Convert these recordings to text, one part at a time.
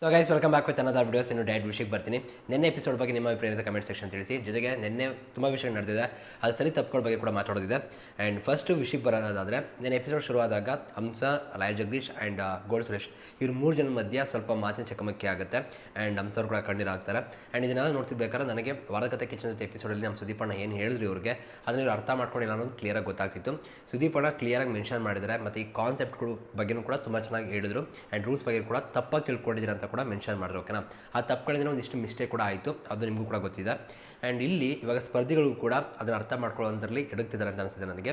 So guys welcome back with ಅನ್ನದ videos ಇನ್ನು diet ವಿಷಯಕ್ಕೆ ಬರ್ತೀನಿ ನಿನ್ನೆ ಎಪಿಸೋಡ್ ಬಗ್ಗೆ ನಿಮ್ಮ ಅಭಿಪ್ರಾಯದ ಕಮೆಂಟ್ ಸೆಕ್ಷನ್ ತಿಳಿಸಿ. ಜೊತೆಗೆ ನಿನ್ನೆ ತುಂಬ ವಿಷಯ ನಡೆದಿದೆ. ಅದು ಸರಿ ತಪ್ಪುಗಳ ಬಗ್ಗೆ ಕೂಡ ಮಾತಾಡೋದಿದೆ. ಆ್ಯಂಡ್ ಫಸ್ಟ್ ವಿಷಯಕ್ಕೆ ಬರೋದಾದರೆ, ನಿನ್ನೆ episode ಶುರುವಾದಾಗ Hamsa lawyer Jagadish and gold Suresh ಇವ್ರು ಮೂರು ಜನ ಮಧ್ಯೆ ಸ್ವಲ್ಪ ಮಾತಿನ ಚಕಮಕಿ ಆಗುತ್ತೆ. ಆ್ಯಂಡ್ ಹಂಸವ್ರು ಕೂಡ ಕಣ್ಣೀರು ಆಗ್ತಾರೆ ಆ್ಯಂಡ್ ಇದನ್ನೆಲ್ಲ ನೋಡ್ತಿರ್ಬೇಕಾದ್ರೆ ನನಗೆ ವಾರಕತೆ ಕಿಚನ್ ಜೊತೆ ಎಪಿಸೋಡಲ್ಲಿ ನಮ್ಮ ಸುದೀಪಣ್ಣ ಏನು ಹೇಳಿದ್ರು ಇವ್ರಿಗೆ, ಅದನ್ನ ಇವ್ರು ಅರ್ಥ ಮಾಡ್ಕೊಂಡಿಲ್ಲ ಅನ್ನೋದು ಕ್ಲಿಯರಾಗಿ ಗೊತ್ತಾಗ್ತಿತ್ತು. ಸುದೀಪಣ್ಣ ಕ್ಲಿಯರಾಗಿ ಮೆನ್ಷನ್ ಮಾಡಿದ್ದಾರೆ. ಮತ್ತು ಈ ಕಾನ್ಸೆಪ್ಟ್ಗಳು ಬಗ್ಗೆನೂ ಕೂಡ ತುಂಬ ಚೆನ್ನಾಗಿ ಹೇಳಿದ್ರು. ಆ್ಯಂಡ್ ರೂಲ್ಸ್ ಬಗ್ಗೆ ಕೂಡ ತಪ್ಪಾಗಿ ತಿಳ್ಕೊಂಡಿದ್ದೀರ ಅಂತ ಕೂಡ ಮೆನ್ಷನ್ ಮಾಡಿದ್ರು ಓಕೆನಾ ಆ ತಪ್ಪುಗಳಿಂದ ಒಂದಿಷ್ಟು ಮಿಸ್ಟೇಕ್ ಕೂಡ ಆಯಿತು. ಅದು ನಿಮಗೂ ಕೂಡ ಗೊತ್ತಿದೆ. ಆ್ಯಂಡ್ ಇಲ್ಲಿ ಇವಾಗ ಸ್ಪರ್ಧಿಗಳಿಗೂ ಕೂಡ ಅದನ್ನು ಅರ್ಥ ಮಾಡ್ಕೊಳ್ಳೋದ್ರಲ್ಲಿ ಎಡುತ್ತಿದ್ದಾರೆ ಅಂತ ಅನಿಸುತ್ತೆ ನನಗೆ.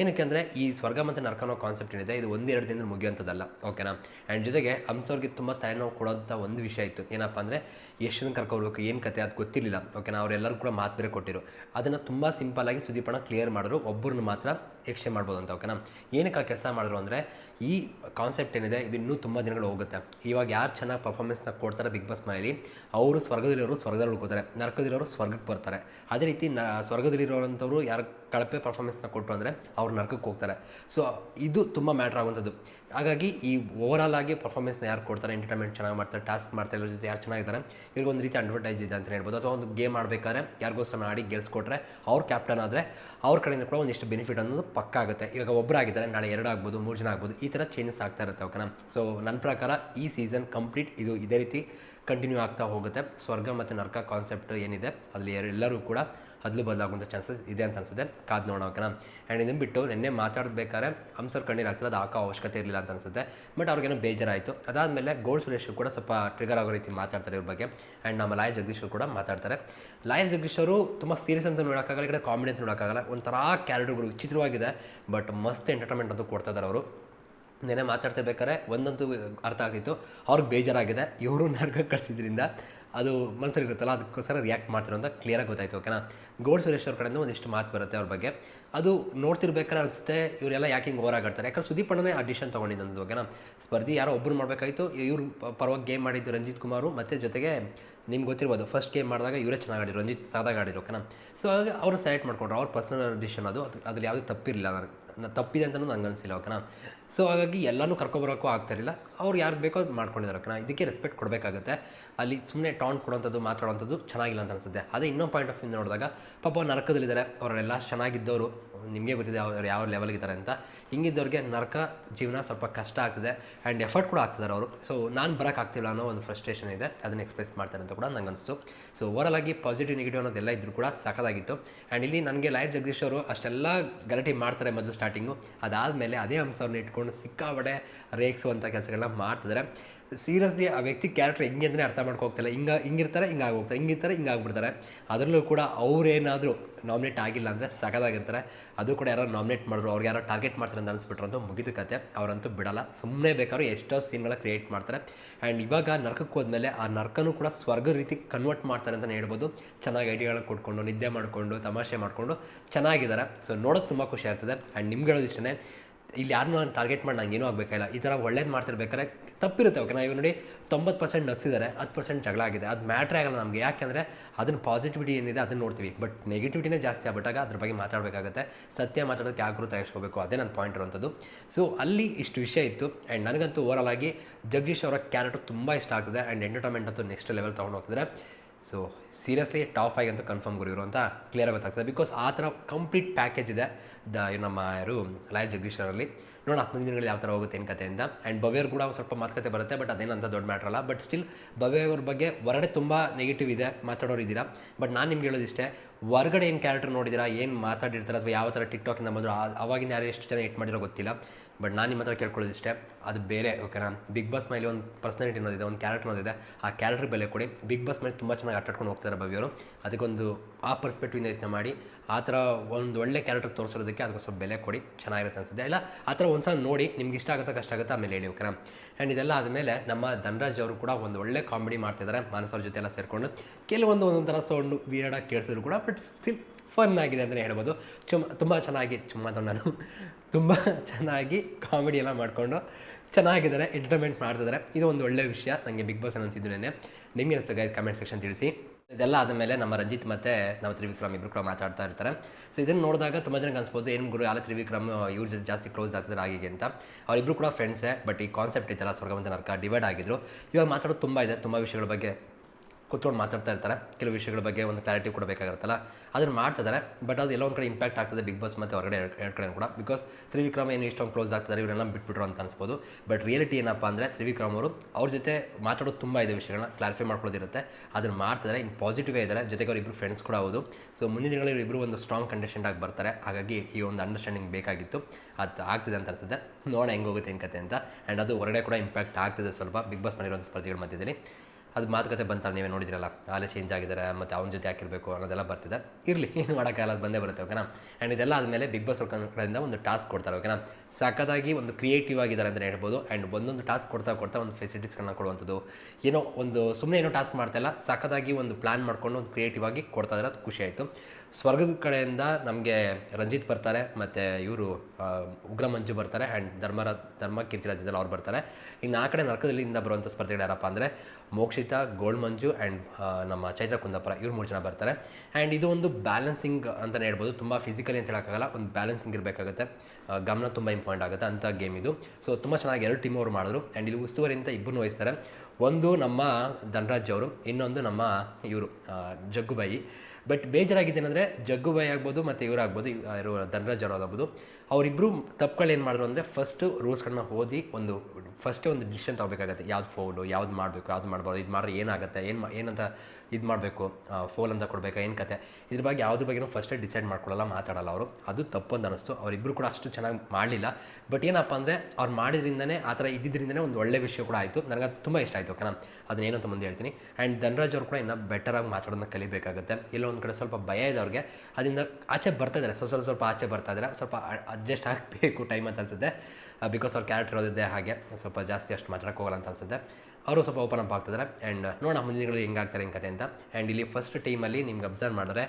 ಏನಕ್ಕೆ ಅಂದರೆ ಈ ಸ್ವರ್ಗ ಮತ್ತು ನರಕ ಅನ್ನೋ ಕಾನ್ಸೆಪ್ಟ್ ಏನಿದೆ, ಇದು ಒಂದೆರಡು ದಿನದಲ್ಲಿ ಮುಗಿಯುವಂಥದ್ದಲ್ಲ ಓಕೆನಾ ಆ್ಯಂಡ್ ಜೊತೆಗೆ ಹಂಸವ್ರಿಗೆ ತುಂಬ ತಲೆನೋವು ಕೊಡೋಂಥ ಒಂದು ವಿಷಯ ಇತ್ತು. ಏನಪ್ಪ ಅಂದರೆ ಎಷ್ಟು ಜನ ಕರ್ಕೊಳ್ಬೇಕು ಏನು ಕತೆ ಅದು ಗೊತ್ತಿರಲಿಲ್ಲ ಓಕೆನಾ ಅವರೆಲ್ಲರೂ ಕೂಡ ಮಾತು ಬೇರೆ ಕೊಟ್ಟಿರು. ಅದನ್ನು ತುಂಬ ಸಿಂಪಲ್ಲಾಗಿ ಸುದೀಪಣ್ಣ ಕ್ಲಿಯರ್ ಮಾಡಿದ್ರು. ಒಬ್ಬರನ್ನು ಮಾತ್ರ ಯಕ್ಷೆ ಮಾಡ್ಬೋದು ಅಂತ ಓಕೆನಾ ಏನಕ್ಕೆ ಆ ಕೆಲಸ ಮಾಡಿದ್ರು ಅಂದರೆ, ಈ ಕಾನ್ಸೆಪ್ಟ್ ಏನಿದೆ, ಇದು ಇನ್ನೂ ತುಂಬ ದಿನಗಳು ಹೋಗುತ್ತೆ. ಇವಾಗ ಯಾರು ಚೆನ್ನಾಗಿ ಪರ್ಫಾರ್ಮೆನ್ಸ್ನ ಕೊಡ್ತಾರೆ ಬಿಗ್ ಬಾಸ್ ಮನೆಯಲ್ಲಿ, ಅವರು ಸ್ವರ್ಗದಲ್ಲಿರೋರು ಸ್ವರ್ಗದಲ್ಲಿ ಉಳ್ಕೋತಾರೆ, ನರಕದಲ್ಲಿರೋರು ಸ್ವರ್ಗಕ್ಕೆ ಬರ್ತಾರೆ. ಅದೇ ರೀತಿ ನ ಸ್ವರ್ಗದಲ್ಲಿರೋರಂಥವ್ರು ಯಾರು ಕಳಪೆ ಪರ್ಫಾರ್ಮೆನ್ಸ್ನ ಕೊಟ್ಟರು ಅಂದರೆ ಅವ್ರು ನರಕಕ್ಕೆ ಹೋಗ್ತಾರೆ. ಸೊ ಇದು ತುಂಬ ಮ್ಯಾಟ್ರ್ ಆಗುವಂಥದ್ದು. ಹಾಗಾಗಿ ಈ ಓವರಾಲ್ ಆಗಿ ಪರ್ಫಾರ್ಮೆನ್ಸ್ನ ಯಾರು ಕೊಡ್ತಾರೆ ಎಂಟರ್ಟೈನ್ಮೆಂಟ್ ಚೆನ್ನಾಗಿ ಮಾಡ್ತಾರೆ ಟಾಸ್ಕ್ ಮಾಡ್ತಾ ಇರೋ ಜೊತೆ ಯಾರು ಚೆನ್ನಾಗಿದ್ದಾರೆ, ಇವ್ರಿಗೆ ಒಂದು ರೀತಿ ಅಡ್ವರ್ಟೈಸ್ ಇದೆ ಅಂತ ಹೇಳ್ಬೋದು. ಅಥವಾ ಒಂದು ಗೇಮ್ ಆಡಬೇಕಾದ್ರೆ ಯಾರಿಗೋಸ್ಕರ ಆಡಿ ಗೆಲ್ಸ್ಕೊಟ್ರೆ ಅವ್ರ ಕ್ಯಾಪ್ಟನ್ ಆದರೆ ಅವ್ರ ಕಡೆಯಿಂದ ಕೂಡ ಒಂದಿಷ್ಟು ಬೆನಿಫಿಟ್ ಅನ್ನೋದು ಪಕ್ಕ ಆಗುತ್ತೆ. ಇವಾಗ ಒಬ್ಬರಾಗಿದ್ದಾರೆ ನಾಳೆ ಎರಡು ಆಗ್ಬೋದು, ಮೂರು ಜನ ಆಗ್ಬೋದು, ಈ ಥರ ಚೇಂಜಸ್ ಆಗ್ತಾ ಇರುತ್ತೆ ಓಕೆನಾ ಸೊ ನನ್ನ ಪ್ರಕಾರ ಈ ಸೀಸನ್ ಕಂಪ್ಲೀಟ್ ಇದು ಇದೇ ರೀತಿ ಕಂಟಿನ್ಯೂ ಆಗ್ತಾ ಹೋಗುತ್ತೆ. ಸ್ವರ್ಗ ಮತ್ತು ನರ್ಕ ಕಾನ್ಸೆಪ್ಟ್ ಏನಿದೆ ಅಲ್ಲಿ ಎಲ್ಲರೂ ಕೂಡ ಹದ್ಲು ಬದಲಾಗುವಂಥ ಚಾನ್ಸಸ್ ಇದೆ ಅಂತ ಅನ್ಸುತ್ತೆ. ಕಾದು ನೋಡೋಣ ಆ್ಯಂಡ್ ಇದನ್ನು ಬಿಟ್ಟು ನಿನ್ನೆ ಮಾತಾಡಬೇಕಾದ್ರೆ ಹಂಸರ್ ಕಣ್ಣೀರು ಅದು ಹಾಕೋ ಅವಶ್ಯಕತೆ ಇರಲಿಲ್ಲ ಅಂತ ಅನ್ಸುತ್ತೆ. ಬಟ್ ಅವ್ರಿಗೇನೋ ಬೇಜಾರಾಯಿತು. ಅದಾದಮೇಲೆ ಗೋಲ್ಡ್ ಸುರೇಶ್ ಕೂಡ ಸ್ವಲ್ಪ ಟ್ರಿಗರ್ ಆಗೋ ರೀತಿ ಮಾತಾಡ್ತಾರೆ ಇವ್ರ ಬಗ್ಗೆ. ಆ್ಯಂಡ್ ನಮ್ಮ ಲಾಯರ್ ಜಗದೀಶ್ ಕೂಡ ಮಾತಾಡ್ತಾರೆ. ಲಾಯರ್ ಜಗದೀಶ್ ಅವರು ತುಂಬ ಸೀರಿಯಸ್ ಅಂತ ನೋಡೋಕ್ಕಾಗಲ್ಲ, ಈ ಕಡೆ ಕಾಮಿಡಿ ಅಂತ ನೋಡೋಕ್ಕಾಗಲ್ಲ. ಒಂಥರ ಕ್ಯಾರೆಕ್ಟರ್ಗಳು ವಿಚಿತ್ರವಾಗಿದೆ. ಬಟ್ ಮಸ್ತ್ ಎಂಟರ್ಟೈನ್ಮೆಂಟ್ ಅಂತೂ ಕೊಡ್ತಾ ಇದ್ದಾರೆ ಅವರು. ನೆನೆ ಮಾತಾಡ್ತಿರ್ಬೇಕಾದ್ರೆ ಒಂದಂತೂ ಅರ್ಥ ಆಗ್ತಿತ್ತು. ಅವ್ರಿಗೆ ಬೇಜಾರಾಗಿದೆ. ಇವರು ನರ್ಗ ಕಳಿಸಿದ್ರಿಂದ. ಅದು ಮನಸ್ಸಲ್ಲಿ ಇರುತ್ತಲ್ಲ, ಅದಕ್ಕೋಸ್ಕರ ರಿಯಾಕ್ಟ್ ಮಾಡ್ತಾರೆ ಅಂತ ಕ್ಲಿಯರಾಗಿ ಗೊತ್ತಾಯ್ತು ಓಕೆನಾ ಗೋಡ್ ಸುರೇಶ್ ಅವ್ರ ಕಡೆಯಿಂದ ಒಂದಿಷ್ಟು ಮಾತು ಬರುತ್ತೆ ಅವ್ರ ಬಗ್ಗೆ. ಅದು ನೋಡ್ತಿರ್ಬೇಕಾದ್ರೆ ಅನಿಸುತ್ತೆ, ಇವರೆಲ್ಲ ಯಾಕೆ ಹಿಂಗೆ ಓವರ್ ಆಗಾಡ್ತಾರೆ. ಯಾಕಂದ್ರೆ ಸುದೀಪ್ ಅಣ್ಣನೇ ಆಡಿಷನ್ ತೊಗೊಂಡಿದ್ದು ಓಕೆನಾ ಸ್ಪರ್ಧಿ ಯಾರೋ ಒಬ್ಬರು ಮಾಡಬೇಕಾಯ್ತು, ಇವರು ಪರವಾಗಿ ಗೇಮ್ ಮಾಡಿದ್ದು ರಂಜಿತ್ ಕುಮಾರು, ಮತ್ತು ಜೊತೆಗೆ ನಿಮ್ಗೆ ಗೊತ್ತಿರ್ಬೋದು ಫಸ್ಟ್ ಗೇಮ್ ಮಾಡಿದಾಗ ಇವರೇ ಚೆನ್ನಾಗಿ ಆಡಿ ರಂಜಿತ್ ಸಾದಾಗ ಆಡಿರು ಓಕೆನಾ ಸೊ ಹಾಗಾಗಿ ಅವ್ರನ್ನ ಸೆಲೆಕ್ಟ್ ಮಾಡ್ಕೊಂಡ್ರು, ಅವ್ರ ಪರ್ಸನಲ್ ಡಿಸಿಷನ್ ಅದು ಅದು ಅದ್ರಲ್ಲಿ ಯಾವುದೇ ತಪ್ಪಿರಲಿಲ್ಲ ನನಗೆ ತಪ್ಪಿದೆ ಅಂತಲೂ ನಂಗೆ ಅನಿಸಿಲ್ಲ ಓಕೆನಾ ಸೊ ಹಾಗಾಗಿ ಎಲ್ಲನೂ ಕರ್ಕೊಬರೋಕ್ಕೂ ಆಗ್ತಾರಿಲ್ಲ ಅವ್ರು ಯಾರು ಬೇಕೋ ಅದು ಮಾಡ್ಕೊಂಡಿದ್ದಾರೆ ನಾ ಇದಕ್ಕೆ ರೆಸ್ಪೆಕ್ಟ್ ಕೊಡಬೇಕಾಗುತ್ತೆ. ಅಲ್ಲಿ ಸುಮ್ಮನೆ ಟಾನ್ ಕೊಡೋಂಥದ್ದು, ಮಾತಾಡೋಂಥದ್ದು ಚೆನ್ನಾಗಿಲ್ಲ ಅಂತ ಅನಿಸುತ್ತೆ. ಅದೇ ಇನ್ನೊಂದು ಪಾಯಿಂಟ್ ಆಫ್ ವ್ಯೂ ನೋಡಿದಾಗ, ಪಾಪ ನರಕದಲ್ಲಿದ್ದಾರೆ ಅವರೆಲ್ಲ ಚೆನ್ನಾಗಿದ್ದವರು. ನಿಮಗೆ ಗೊತ್ತಿದೆ ಅವ್ರು ಯಾವ ಲೆವೆಲ್ಗಿದ್ದಾರೆ ಅಂತ. ಹಿಂಗಿದ್ದವ್ರಿಗೆ ನರಕ ಜೀವನ ಸ್ವಲ್ಪ ಕಷ್ಟ ಆಗ್ತಿದೆ ಆ್ಯಂಡ್ ಎಫರ್ಟ್ ಕೂಡ ಆಗ್ತಿದ್ದಾರೆ ಅವರು. ಸೊ ನಾನು ಬರೋಕ್ಕಾಗ್ತಿಲ್ಲ ಅನ್ನೋ ಒಂದು ಫ್ರಸ್ಟ್ರೇಷನ್ ಇದೆ. ಅದನ್ನು ಎಕ್ಸ್ಪ್ರೆಸ್ ಮಾಡ್ತಾರೆ ಅಂತ ಕೂಡ ನಂಗೆ ಅನಿಸ್ತು. ಸೊ ಓವರಾಲ್ ಆಗಿ ಪಾಸಿಟಿವ್ ನೆಗೆಟಿವ್ ಅನ್ನೋದೆಲ್ಲ ಇದ್ರೂ ಕೂಡ ಸಾಕಾಗಿತ್ತು ಆ್ಯಂಡ್ ಇಲ್ಲಿ ನನಗೆ ಲೈಫ್ ಜಗದೀಶ್ ಅವರು ಅಷ್ಟೆಲ್ಲ ಗಲಾಟೆ ಮಾಡ್ತಾರೆ ಮೊದಲು ಸ್ಟಾರ್ಟಿಂಗು ಅದಾದಮೇಲೆ ಅದೇ ಅಂಶವ್ರನ್ನ ಇಟ್ಕೊಂಡು ಸಿಕ್ಕಾಬಡೆ ರೇಗಿಸುವಂಥ ಕೆಲಸಗಳನ್ನ ಮಾಡ್ತಿದ್ದಾರೆ ಸೀರಿಯಸ್ಲಿ ಆ ವ್ಯಕ್ತಿ ಕ್ಯಾರೆಕ್ಟರ್ ಹೆಂಗೆ ಅಂದರೆ ಅರ್ಥ ಮಾಡ್ಕೋಗ್ತಿಲ್ಲ ಹಿಂಗೆ, ಹಿಂಗಿರ್ತಾರೆ, ಹಿಂಗೆ ಆಗೋಗ್ತಾರೆ ಹಿಂಗಿರ್ತಾರೆ, ಹಿಂಗೆ ಆಗ್ಬಿಡ್ತಾರೆ. ಅದರಲ್ಲೂ ಕೂಡ ಅವ್ರೇನಾದರೂ ನಾಮಿನೇಟ್ ಆಗಿಲ್ಲ ಅಂದರೆ ಸಖತ್ತಾಗಿರ್ತಾರೆ. ಅದು ಕೂಡ ಯಾರೋ ನಾಮಿನೇಟ್ ಮಾಡಿದ್ರು ಅವ್ರಿಗೆ ಯಾರೋ ಟಾರ್ಗೆಟ್ ಮಾಡ್ತಾರೆ ಅಂತ ಅನಿಸ್ಬಿಟ್ರು ಅಂತೂ ಮುಗಿದು ಕತೆ. ಅವರಂತೂ ಬಿಡಲ್ಲ. ಸುಮ್ಮನೆ ಬೇಕಾದ್ರೂ ಎಷ್ಟೋ ಸೀನ್ಗಳ ಕ್ರಿಯೇಟ್ ಮಾಡ್ತಾರೆ. ಆ್ಯಂಡ್ ಇವಾಗ ನರ್ಕಕ್ಕೆ ಹೋದ್ಮೇಲೆ ಆ ನರ್ಕನೂ ಕೂಡ ಸ್ವರ್ಗ ರೀತಿ ಕನ್ವರ್ಟ್ ಮಾಡ್ತಾರೆ ಅಂತಲೇ ಹೇಳ್ಬೋದು. ಚೆನ್ನಾಗಿ ಐಡಿಯಾಗಳನ್ನ ಕೊಟ್ಕೊಂಡು, ನಿದ್ದೆ ಮಾಡಿಕೊಂಡು, ತಮಾಷೆ ಮಾಡಿಕೊಂಡು ಚೆನ್ನಾಗಿದ್ದಾರೆ. ಸೊ ನೋಡೋದು ತುಂಬ ಖುಷಿ ಆಗ್ತದೆ. ಆ್ಯಂಡ್ ನಿಮ್ಗೆ ಹೇಳೋದಿಷ್ಟೇ ಇಲ್ಲಿ ಯಾರನ್ನೂ ನಾನು ಟಾರ್ಗೆಟ್ ಮಾಡಿ ನಂಗೆ ಏನೂ ಆಗಬೇಕಾಗಿಲ್ಲ ಈ ಥರ ಒಳ್ಳೇದು ಮಾಡ್ತಿರ್ಬೇಕಾದ್ರೆ ತಪ್ಪಿರುತ್ತೆ. ಓಕೆ ನಾವು ನೋಡಿ ತೊಂಬತ್ತು ಪರ್ಸೆಂಟ್ ನಗ್ಸಿದ್ದಾರೆ ಹತ್ತು ಪರ್ಸೆಂಟ್ ಜಗಳ ಆಗಿದೆ. ಅದು ಮ್ಯಾಟ್ರ್ ಆಗಲ್ಲ ನಮಗೆ. ಯಾಕೆಂದರೆ ಅದನ್ನು ಪಾಸಿಟಿವಿಟಿ ಏನಿದೆ ಅದನ್ನು ನೋಡ್ತೀವಿ. ಬಟ್ ನೆಗೆಟಿವಿಟಿನೇ ಜಾಸ್ತಿ ಆಗ್ಬಿಟ್ಟಾಗ ಅದ್ರ ಬಗ್ಗೆ ಮಾತಾಡಬೇಕಾಗುತ್ತೆ. ಸತ್ಯ ಮಾತಾಡೋದಕ್ಕೆ ಯಾರು ತಯಾರಿಸ್ಕೋಬೇಕು. ಅದೇ ನನ್ನ ಪಾಯಿಂಟ್ ಇರುವಂಥದ್ದು. ಸೊ ಅಲ್ಲಿ ಇಷ್ಟು ವಿಷಯ ಇತ್ತು. ಆ್ಯಂಡ್ ನನಗಂತೂ ಓವರಾಲ್ ಆಗಿ ಜಗದೀಶ್ ಅವರ ಕ್ಯಾರೆಕ್ಟರ್ ತುಂಬ ಇಷ್ಟ ಆಗ್ತದೆ. ಆ್ಯಂಡ್ ಎಂಟರ್ಟೈನ್ಮೆಂಟ್ ಅಂತೂ ನೆಕ್ಸ್ಟ್ ಲೆವೆಲ್ ತೊಗೊಂಡು ಹೋಗ್ತಿದ್ದಾರೆ ಸೊ ಸೀರಿಯಸ್ಲಿ ಟಾಪ್ ಫೈವ್ ಅಂತ ಕನ್ಫರ್ಮ್ ಗುರು ಅಂತ ಕ್ಲಿಯರ್ ಗೊತ್ತಾಗ್ತದೆ. ಬಿಕಾಸ್ ಆ ಥರ ಕಂಪ್ಲೀಟ್ ಪ್ಯಾಕೇಜ್ ಇದೆ ದ ನಮ್ಮ ಯಾರು ಲಾಯರ್ ಜಗದೀಶ್ವರಲ್ಲಿ ನೋಡೋಣ ಮುಂದಿನ ದಿನಗಳಲ್ಲಿ ಯಾವ ಥರ ಹೋಗುತ್ತೆ ಏನು ಕಥೆಯಿಂದ ಆ್ಯಂಡ್ ಭವ್ಯರು ಕೂಡ ಸ್ವಲ್ಪ ಮಾತುಕತೆ ಬರುತ್ತೆ ಬಟ್ ಅದೇನಂತ ದೊಡ್ಡ ಮ್ಯಾಟ್ರ್ ಅಲ್ಲ. ಬಟ್ ಸ್ಟಿಲ್ ಭವ್ಯ ಅವ್ರ ಬಗ್ಗೆ ಹೊರಗಡೆ ತುಂಬ ನೆಗೆಟಿವ್ ಇದೆ, ಮಾತಾಡೋರು ಇದ್ದೀರಾ? ಬಟ್ ನಾನು ನಿಮ್ಗೆ ಹೇಳೋದಿಷ್ಟೇ ಹೊರಗಡೆ ಏನು ಕ್ಯಾರೆಕ್ಟರ್ ನೋಡಿದಿರಾ, ಏನು ಮಾತಾಡಿರ್ತಾರೆ, ಅಥವಾ ಯಾವ ಥರ ಟಿಕ್ಟಾಕಿಂದ ಬಂದರು ಅವಾಗಿಂದ ಯಾರು ಎಷ್ಟು ಜನ ಏಟ್ ಮಾಡಿರೋ ಗೊತ್ತಿಲ್ಲ. ಬಟ್ ನಾನು ನಿಮ್ಮ ಹತ್ರ ಕೇಳ್ಕೊಳ್ಳೋದಿಷ್ಟೇ, ಅದು ಬೇರೆ ಓಕೆನಾ ಬಿಗ್ ಬಾಸ್ ಮೇಲೆ ಒಂದು ಪರ್ಸನಾಲಿಟಿ ಅನ್ನೋದಿದೆ, ಒಂದು ಕ್ಯಾರೆಕ್ಟರ್ ಅನ್ನೋದಿದೆ, ಆ ಕ್ಯಾರೆಕ್ಟರ್ ಬೆಲೆ ಕೊಡಿ. ಬಿಗ್ ಬಾಸ್ ಮೇಲೆ ತುಂಬ ಚೆನ್ನಾಗಿ ಆಟಾಡ್ಕೊಂಡು ಹೋಗ್ತಾರೆ ಭವ್ಯರು ಅದಕ್ಕೊಂದು, ಆ ಪರ್ಸ್ಪೆಕ್ಟಿವಿಂದ ಯೋಚನೆ ಮಾಡಿ, ಆ ಥರ ಒಂದು ಒಳ್ಳೆ ಕ್ಯಾರೆಕ್ಟರ್ ತೋರಿಸೋದಕ್ಕೆ ಅದಕ್ಕೆ ಸ್ವಲ್ಪ ಬೆಲೆ ಕೊಡಿ. ಚೆನ್ನಾಗಿರುತ್ತೆ ಅನಿಸುತ್ತೆ. ಇಲ್ಲ, ಆ ಥರ ಒಂದು ಸಲ ನೋಡಿ, ನಿಮ್ಗೆ ಇಷ್ಟ ಆಗುತ್ತಾ ಕಷ್ಟ ಆಗುತ್ತಾ ಆಮೇಲೆ ಹೇಳಿ ಓಕೆನಾ ಆ್ಯಂಡ್ ಇದೆಲ್ಲ ಆದಮೇಲೆ ನಮ್ಮ ಧನರಾಜ್ ಅವರು ಕೂಡ ಒಂದು ಒಳ್ಳೆ ಕಾಮಿಡಿ ಮಾಡ್ತಿದ್ದಾರೆ ಮಾನಸವ್ರ ಜೊತೆ ಎಲ್ಲ ಸೇರಿಕೊಂಡು. ಕೆಲವೊಂದು ಒಂದೊಂದು ಥರ ಸೌಂಡು ವೀರಡಾಗಿ ಕೇಳಿಸಿದ್ರು ಕೂಡ ಬಟ್ ಸ್ಟಿಲ್ ಫನ್ ಆಗಿದೆ ಅಂತಲೇ ಹೇಳ್ಬೋದು. ಚುಮ್, ತುಂಬ ಚೆನ್ನಾಗಿ, ಚುಮ್ಮ ನಾನು. ತುಂಬ ಚೆನ್ನಾಗಿ ಕಾಮಿಡಿ ಎಲ್ಲ ಮಾಡಿಕೊಂಡು ಚೆನ್ನಾಗಿದ್ದಾರೆ ಎಂಟರ್ಟೈನ್ಮೆಂಟ್ ಮಾಡ್ತಿದ್ದಾರೆ. ಇದು ಒಂದು ಒಳ್ಳೆ ವಿಷಯ. ನನಗೆ ಬಿಗ್ ಬಾಸ್ ಅನಿಸಿದ್ದು ನಿಮಗೆ ಅನಿಸ್ತು ಗೈಸ್ ಕಮೆಂಟ್ ಸೆಕ್ಷನ್ ತಿಳಿಸಿ. ಇದೆಲ್ಲ ಆದಮೇಲೆ ನಮ್ಮ ರಂಜಿತ್ ಮತ್ತು ನಾವು ತ್ರಿವಿಕ್ರಮ್ ಇಬ್ಬರು ಕೂಡ ಮಾತಾಡ್ತಾ ಇರ್ತಾರೆ. ಸೊ ಇದನ್ನು ನೋಡಿದಾಗ ತುಂಬ ಜನಕ್ಕೆ ಅನ್ಸ್ಬೋದು, ಏನು ಗುರು ಯಾಲ ತ್ರಿವಿಕ್ರಮ್, ಇವ್ರ ಜೊತೆ ಜಾಸ್ತಿ ಕ್ಲೋಸ್ ಆಗ್ತಾರೆ ಆಗಿಗೆ ಅಂತ. ಅವರಿಬ್ಬರು ಕೂಡ ಫ್ರೆಂಡ್ಸೇ ಬಟ್ ಈ ಕಾನ್ಸೆಪ್ಟ್ ಇತ್ತಲ್ಲ ಸ್ವರ್ಗ ಮತ್ತು ನರ್ಕ ಡಿವೈಡ್ ಆಗಿದ್ರು. ಇವಾಗ ಮಾತಾಡೋದು ತುಂಬ ಇದೆ, ತುಂಬ ವಿಷಯಗಳ ಬಗ್ಗೆ ಕೂತ್ಕೊಂಡು ಮಾತಾಡ್ತಾ ಇರ್ತಾರೆ. ಕೆಲವು ವಿಷಯಗಳ ಬಗ್ಗೆ ಒಂದು ಕ್ಲಾರಿಟಿ ಕೊಡಬೇಕಾಗಿರುತ್ತಲ್ಲ ಅದನ್ನು ಮಾಡ್ತಿದ್ದಾರೆ. ಬಟ್ ಅದು ಎಲ್ಲೊಂದು ಕಡೆ ಇಂಪ್ಯಾಕ್ಟ್ ಆಗ್ತದೆ ಬಿಗ್ ಬಾಸ್ ಮತ್ತು ಹೊರಗಡೆ ಎರಡು ಕಡೆ ಕೂಡ. ಬಿಕಾಸ್ ತ್ರಿವಿಕ್ರಮ ಏನು ಇಷ್ಟೊಂದು ಕ್ಲೋಸ್ ಆಗ್ತಾರೆ ಇವರೆಲ್ಲ ಬಿಟ್ಬಿಟ್ರು ಅಂತ ಅನ್ಸ್ಬೋದು. ಬಟ್ ರಿಯಾಲಿಟಿ ಏನಪ್ಪ ಅಂದರೆ ತ್ರಿವಿಕ್ರಮ್ ಅವರು ಅವ್ರ ಜೊತೆ ಮಾತಾಡೋದು ತುಂಬ ಇದೆ ವಿಷಯಗಳನ್ನ ಕ್ಲಾರಿಫೈ ಮಾಡ್ಕೊಳ್ಳೋದಿರುತ್ತೆ. ಅದನ್ನು ಮಾಡ್ತಾರೆ ಇನ್ನು ಪಾಸಿಟಿವೇ ಇದ್ದಾರೆ ಜೊತೆಗೆ ಅವ್ರು ಇಬ್ಬರು ಫ್ರೆಂಡ್ಸ್ ಕೂಡ ಹೌದು. ಸೊ ಮುಂದಿನ ದಿನಗಳಲ್ಲಿ ಇಬ್ಬರು ಒಂದು ಸ್ಟ್ರಾಂಗ್ ಕಂಡೀಷನ್ ಆಗಿ ಬರ್ತಾರೆ. ಹಾಗಾಗಿ ಈ ಒಂದು ಅಂಡರ್ಸ್ಟ್ಯಾಂಡಿಂಗ್ ಬೇಕಾಗಿತ್ತು. ಅದು ಆಗ್ತಿದೆ ಅಂತ ಅನ್ಸುತ್ತೆ. ನೋಡೋಣ ಹೆಂಗೆ ಹೋಗುತ್ತೆ ಹೆಂಗೆ ಕತೆ ಅಂತ. ಆ್ಯಂಡ್ ಅದು ಹೊರಗಡೆ ಕೂಡ ಇಂಪ್ಯಾಕ್ಟ್ ಆಗ್ತಿದೆ ಸ್ವಲ್ಪ. ಬಿಗ್ ಬಾಸ್ ಮಾಡಿರೋ ಸ್ಪರ್ಧೆಗಳ ಮಧ್ಯದಲ್ಲಿ. ಅದು ಮಾತುಕತೆ ಬಂತಾರೆ ನೀವೇ ನೋಡಿದಿರಲ್ಲ. ಆಲೇ ಚೇಂಜ್ ಆಗಿದ್ದಾರೆ ಮತ್ತು ಅವನ ಜೊತೆ ಹಾಕಿರಬೇಕು ಅನ್ನೋದೆಲ್ಲ ಬರ್ತಿದೆ. ಇರಲಿ ಏನು ಮಾಡೋಕ್ಕಾಗಲ್ಲ, ಅದು ಬಂದೇ ಬರುತ್ತೆ ಓಕೆನಾ ಆ್ಯಂಡ್ ಇದೆಲ್ಲ ಆದಮೇಲೆ ಬಿಗ್ ಬಾಸ್ ಕಡೆಯಿಂದ ಒಂದು ಟಾಸ್ಕ್ ಕೊಡ್ತಾರೆ ಓಕೆನಾ ಸಖತ್ತಾಗಿ ಒಂದು ಕ್ರಿಯೇಟಿವ್ ಆಗಿದ್ದಾರೆ ಅಂತಲೇ ಹೇಳ್ಬೋದು. ಆ್ಯಂಡ್ ಒಂದೊಂದು ಟಾಸ್ಕ್ ಕೊಡ್ತಾ ಕೊಡ್ತಾ ಒಂದು ಫೆಸಿಲಿಟೀಸ್ಗಳನ್ನ ಕೊಡುವಂಥದ್ದು. ಏನೋ ಒಂದು ಸುಮ್ಮನೆ ಏನೋ ಟಾಸ್ಕ್ ಮಾಡ್ತಾ ಇಲ್ಲ, ಸಖತ್ತಾಗಿ ಒಂದು ಪ್ಲ್ಯಾನ್ ಮಾಡಿಕೊಂಡು ಒಂದು ಕ್ರಿಯೇಟಿವ್ ಆಗಿ ಕೊಡ್ತಾ ಇದ್ದಾರೆ ಅದು ಖುಷಿ ಆಯಿತು. ಸ್ವರ್ಗದ ಕಡೆಯಿಂದ ನಮಗೆ ರಂಜಿತ್ ಬರ್ತಾರೆ, ಮತ್ತು ಇವರು ಉಗ್ರ ಮಂಜು ಬರ್ತಾರೆ ಆ್ಯಂಡ್ ಧರ್ಮರ ಧರ್ಮ ಕೀರ್ತಿರಾಜದಲ್ಲಿ ಅವ್ರು ಬರ್ತಾರೆ. ಇನ್ನು ಆ ಕಡೆ ನರಕದಲ್ಲಿಂದ ಬರುವಂಥ ಸ್ಪರ್ಧೆಗಳು ಯಾರಪ್ಪ ಅಂದರೆ ಮೋಕ್ಷಿತ ಗೋಲ್ಡ್ ಮಂಜು ಆ್ಯಂಡ್ ನಮ್ಮ ಚೈತ್ರ ಕುಂದಾಪುರ ಇವ್ರು ಮೂರು ಜನ ಬರ್ತಾರೆ. ಆ್ಯಂಡ್ ಇದು ಒಂದು ಬ್ಯಾಲೆನ್ಸಿಂಗ್ ಅಂತಲೇ ಹೇಳ್ಬೋದು. ತುಂಬ ಫಿಸಿಕಲಿ ಅಂತ ಹೇಳೋಕ್ಕಾಗಲ್ಲ, ಒಂದು ಬ್ಯಾಲೆನ್ಸಿಂಗ್ ಇರಬೇಕಾಗುತ್ತೆ. ಗಮನ ತುಂಬ ಇಂಪಾರ್ಟೆಂಟ್ ಆಗುತ್ತೆ ಅಂಥ ಗೇಮ್ ಇದು. ಸೊ ತುಂಬ ಚೆನ್ನಾಗಿ ಎರಡು ಟೀಮ್ ಅವರು ಮಾಡಿದ್ರು. ಆ್ಯಂಡ್ ಇಲ್ಲಿ ಉಸ್ತುವಾರಿಯಿಂದ ಇಬ್ಬರು ವಹಿಸ್ತಾರೆ. ಒಂದು ನಮ್ಮ ಧನರಾಜ್ ಅವರು, ಇನ್ನೊಂದು ನಮ್ಮ ಇವರು ಜಗ್ಗುಬಾಯಿ. ಬಟ್ ಬೇಜಾರಾಗಿದ್ದೇನೆಂದರೆ ಜಗ್ಗುಬಾಯಿ ಆಗ್ಬೋದು ಮತ್ತು ಇವರಾಗ್ಬೋದು ಇವರು ಧನರಾಜ್ ಅವರು ಆಗ್ಬೋದು. ಅವರಿಬ್ಬರು ತಪ್ಪುಗಳೇನು ಮಾಡಿದ್ರು ಅಂದರೆ ಫಸ್ಟು ರೂಲ್ಸ್ಗಳನ್ನ ಓದಿ ಒಂದು ಫಸ್ಟೇ ಒಂದು ಡಿಸಿಷನ್ ತೊಗೋಬೇಕಾಗತ್ತೆ. ಯಾವ್ದು ಫೋಲು ಯಾವ್ದು ಮಾಡಬೇಕು, ಯಾವ್ದು ಮಾಡ್ಬೋದು ಇದು ಮಾಡಿದ್ರೆ ಏನಾಗುತ್ತೆ, ಏನು ಏನಂತ ಇದು ಮಾಡಬೇಕು ಫೋಲ್ ಅಂತ ಕೊಡಬೇಕಾ, ಏನು ಕತೆ? ಇದ್ರ ಬಗ್ಗೆ ಯಾವುದ್ರ ಬಗ್ಗೆನೂ ಫಸ್ಟೇ ಡಿಸೈಡ್ ಮಾಡ್ಕೊಳ್ಳಲ್ಲ ಮಾತಾಡಲ್ಲ ಅವರು. ಅದು ತಪ್ಪು ಅಂತ ಅನಿಸ್ತು. ಅವರಿಬ್ಬರು ಕೂಡ ಅಷ್ಟು ಚೆನ್ನಾಗಿ ಮಾಡಲಿಲ್ಲ. ಬಟ್ ಏನಪ್ಪ ಅಂದರೆ ಅವ್ರು ಮಾಡಿದ್ರಿಂದನೇ ಆ ಥರ ಇದ್ದಿದ್ದರಿಂದನೇ ಒಂದು ಒಳ್ಳೆ ವಿಷಯ ಕೂಡ ಆಯಿತು. ನನಗೆ ಅದು ತುಂಬ ಇಷ್ಟ ಆಯಿತು, ಓಕೆನಾ? ಅದನ್ನೇನು ಅಂತ ಮುಂದೆ ಹೇಳ್ತೀನಿ. ಆ್ಯಂಡ್ ಧನರಾಜ್ ಅವರು ಕೂಡ ಇನ್ನೂ ಬೆಟರಾಗಿ ಮಾತಾಡೋದನ್ನ ಕಲಿಬೇಕಾಗುತ್ತೆ. ಎಲ್ಲೋ ಒಂದು ಕಡೆ ಸ್ವಲ್ಪ ಭಯ ಇದೆ ಅವ್ರಿಗೆ. ಅದರಿಂದ ಆಚೆ ಬರ್ತಾ ಇದ್ದಾರೆ ಸ್ವಲ್ಪ ಸ್ವಲ್ಪ ಆಚೆ ಬರ್ತಾ ಇದ್ದಾರೆ ಸ್ವಲ್ಪ ಅಡ್ಜಸ್ಟ್ ಆಗಬೇಕು ಟೈಮ್ ಅಂತ ಅನಿಸುತ್ತೆ. ಬಿಕಾಸ್ ಅವ್ರ ಕ್ಯಾರೆಕ್ಟರ್ ಓದಿದ್ದೆ ಹಾಗೆ. ಸ್ವಲ್ಪ ಜಾಸ್ತಿ ಅಷ್ಟು ಮಾತ್ರ ಹೋಗಲ್ಲ ಅಂತ ಅನ್ಸುತ್ತೆ. ಅವರು ಸ್ವಲ್ಪ ಓಪನ್ ಅಪ್ ಆಗ್ತಿದ್ದಾರೆ ಆ್ಯಂಡ್ ನೋಡೋಣ ಮುಂದಿನಗಳು ದಿನಗಳು ಹೆಂಗಾಗ್ತಾರೆ ಹೆಂಗೆ ಕತೆ ಅಂತ. ಆ್ಯಂಡ್ ಇಲ್ಲಿ ಫಸ್ಟ್ ಟೀಮಲ್ಲಿ ನಿಮ್ಗೆ ಅಬ್ಸರ್ವ್ ಮಾಡಿದ್ರೆ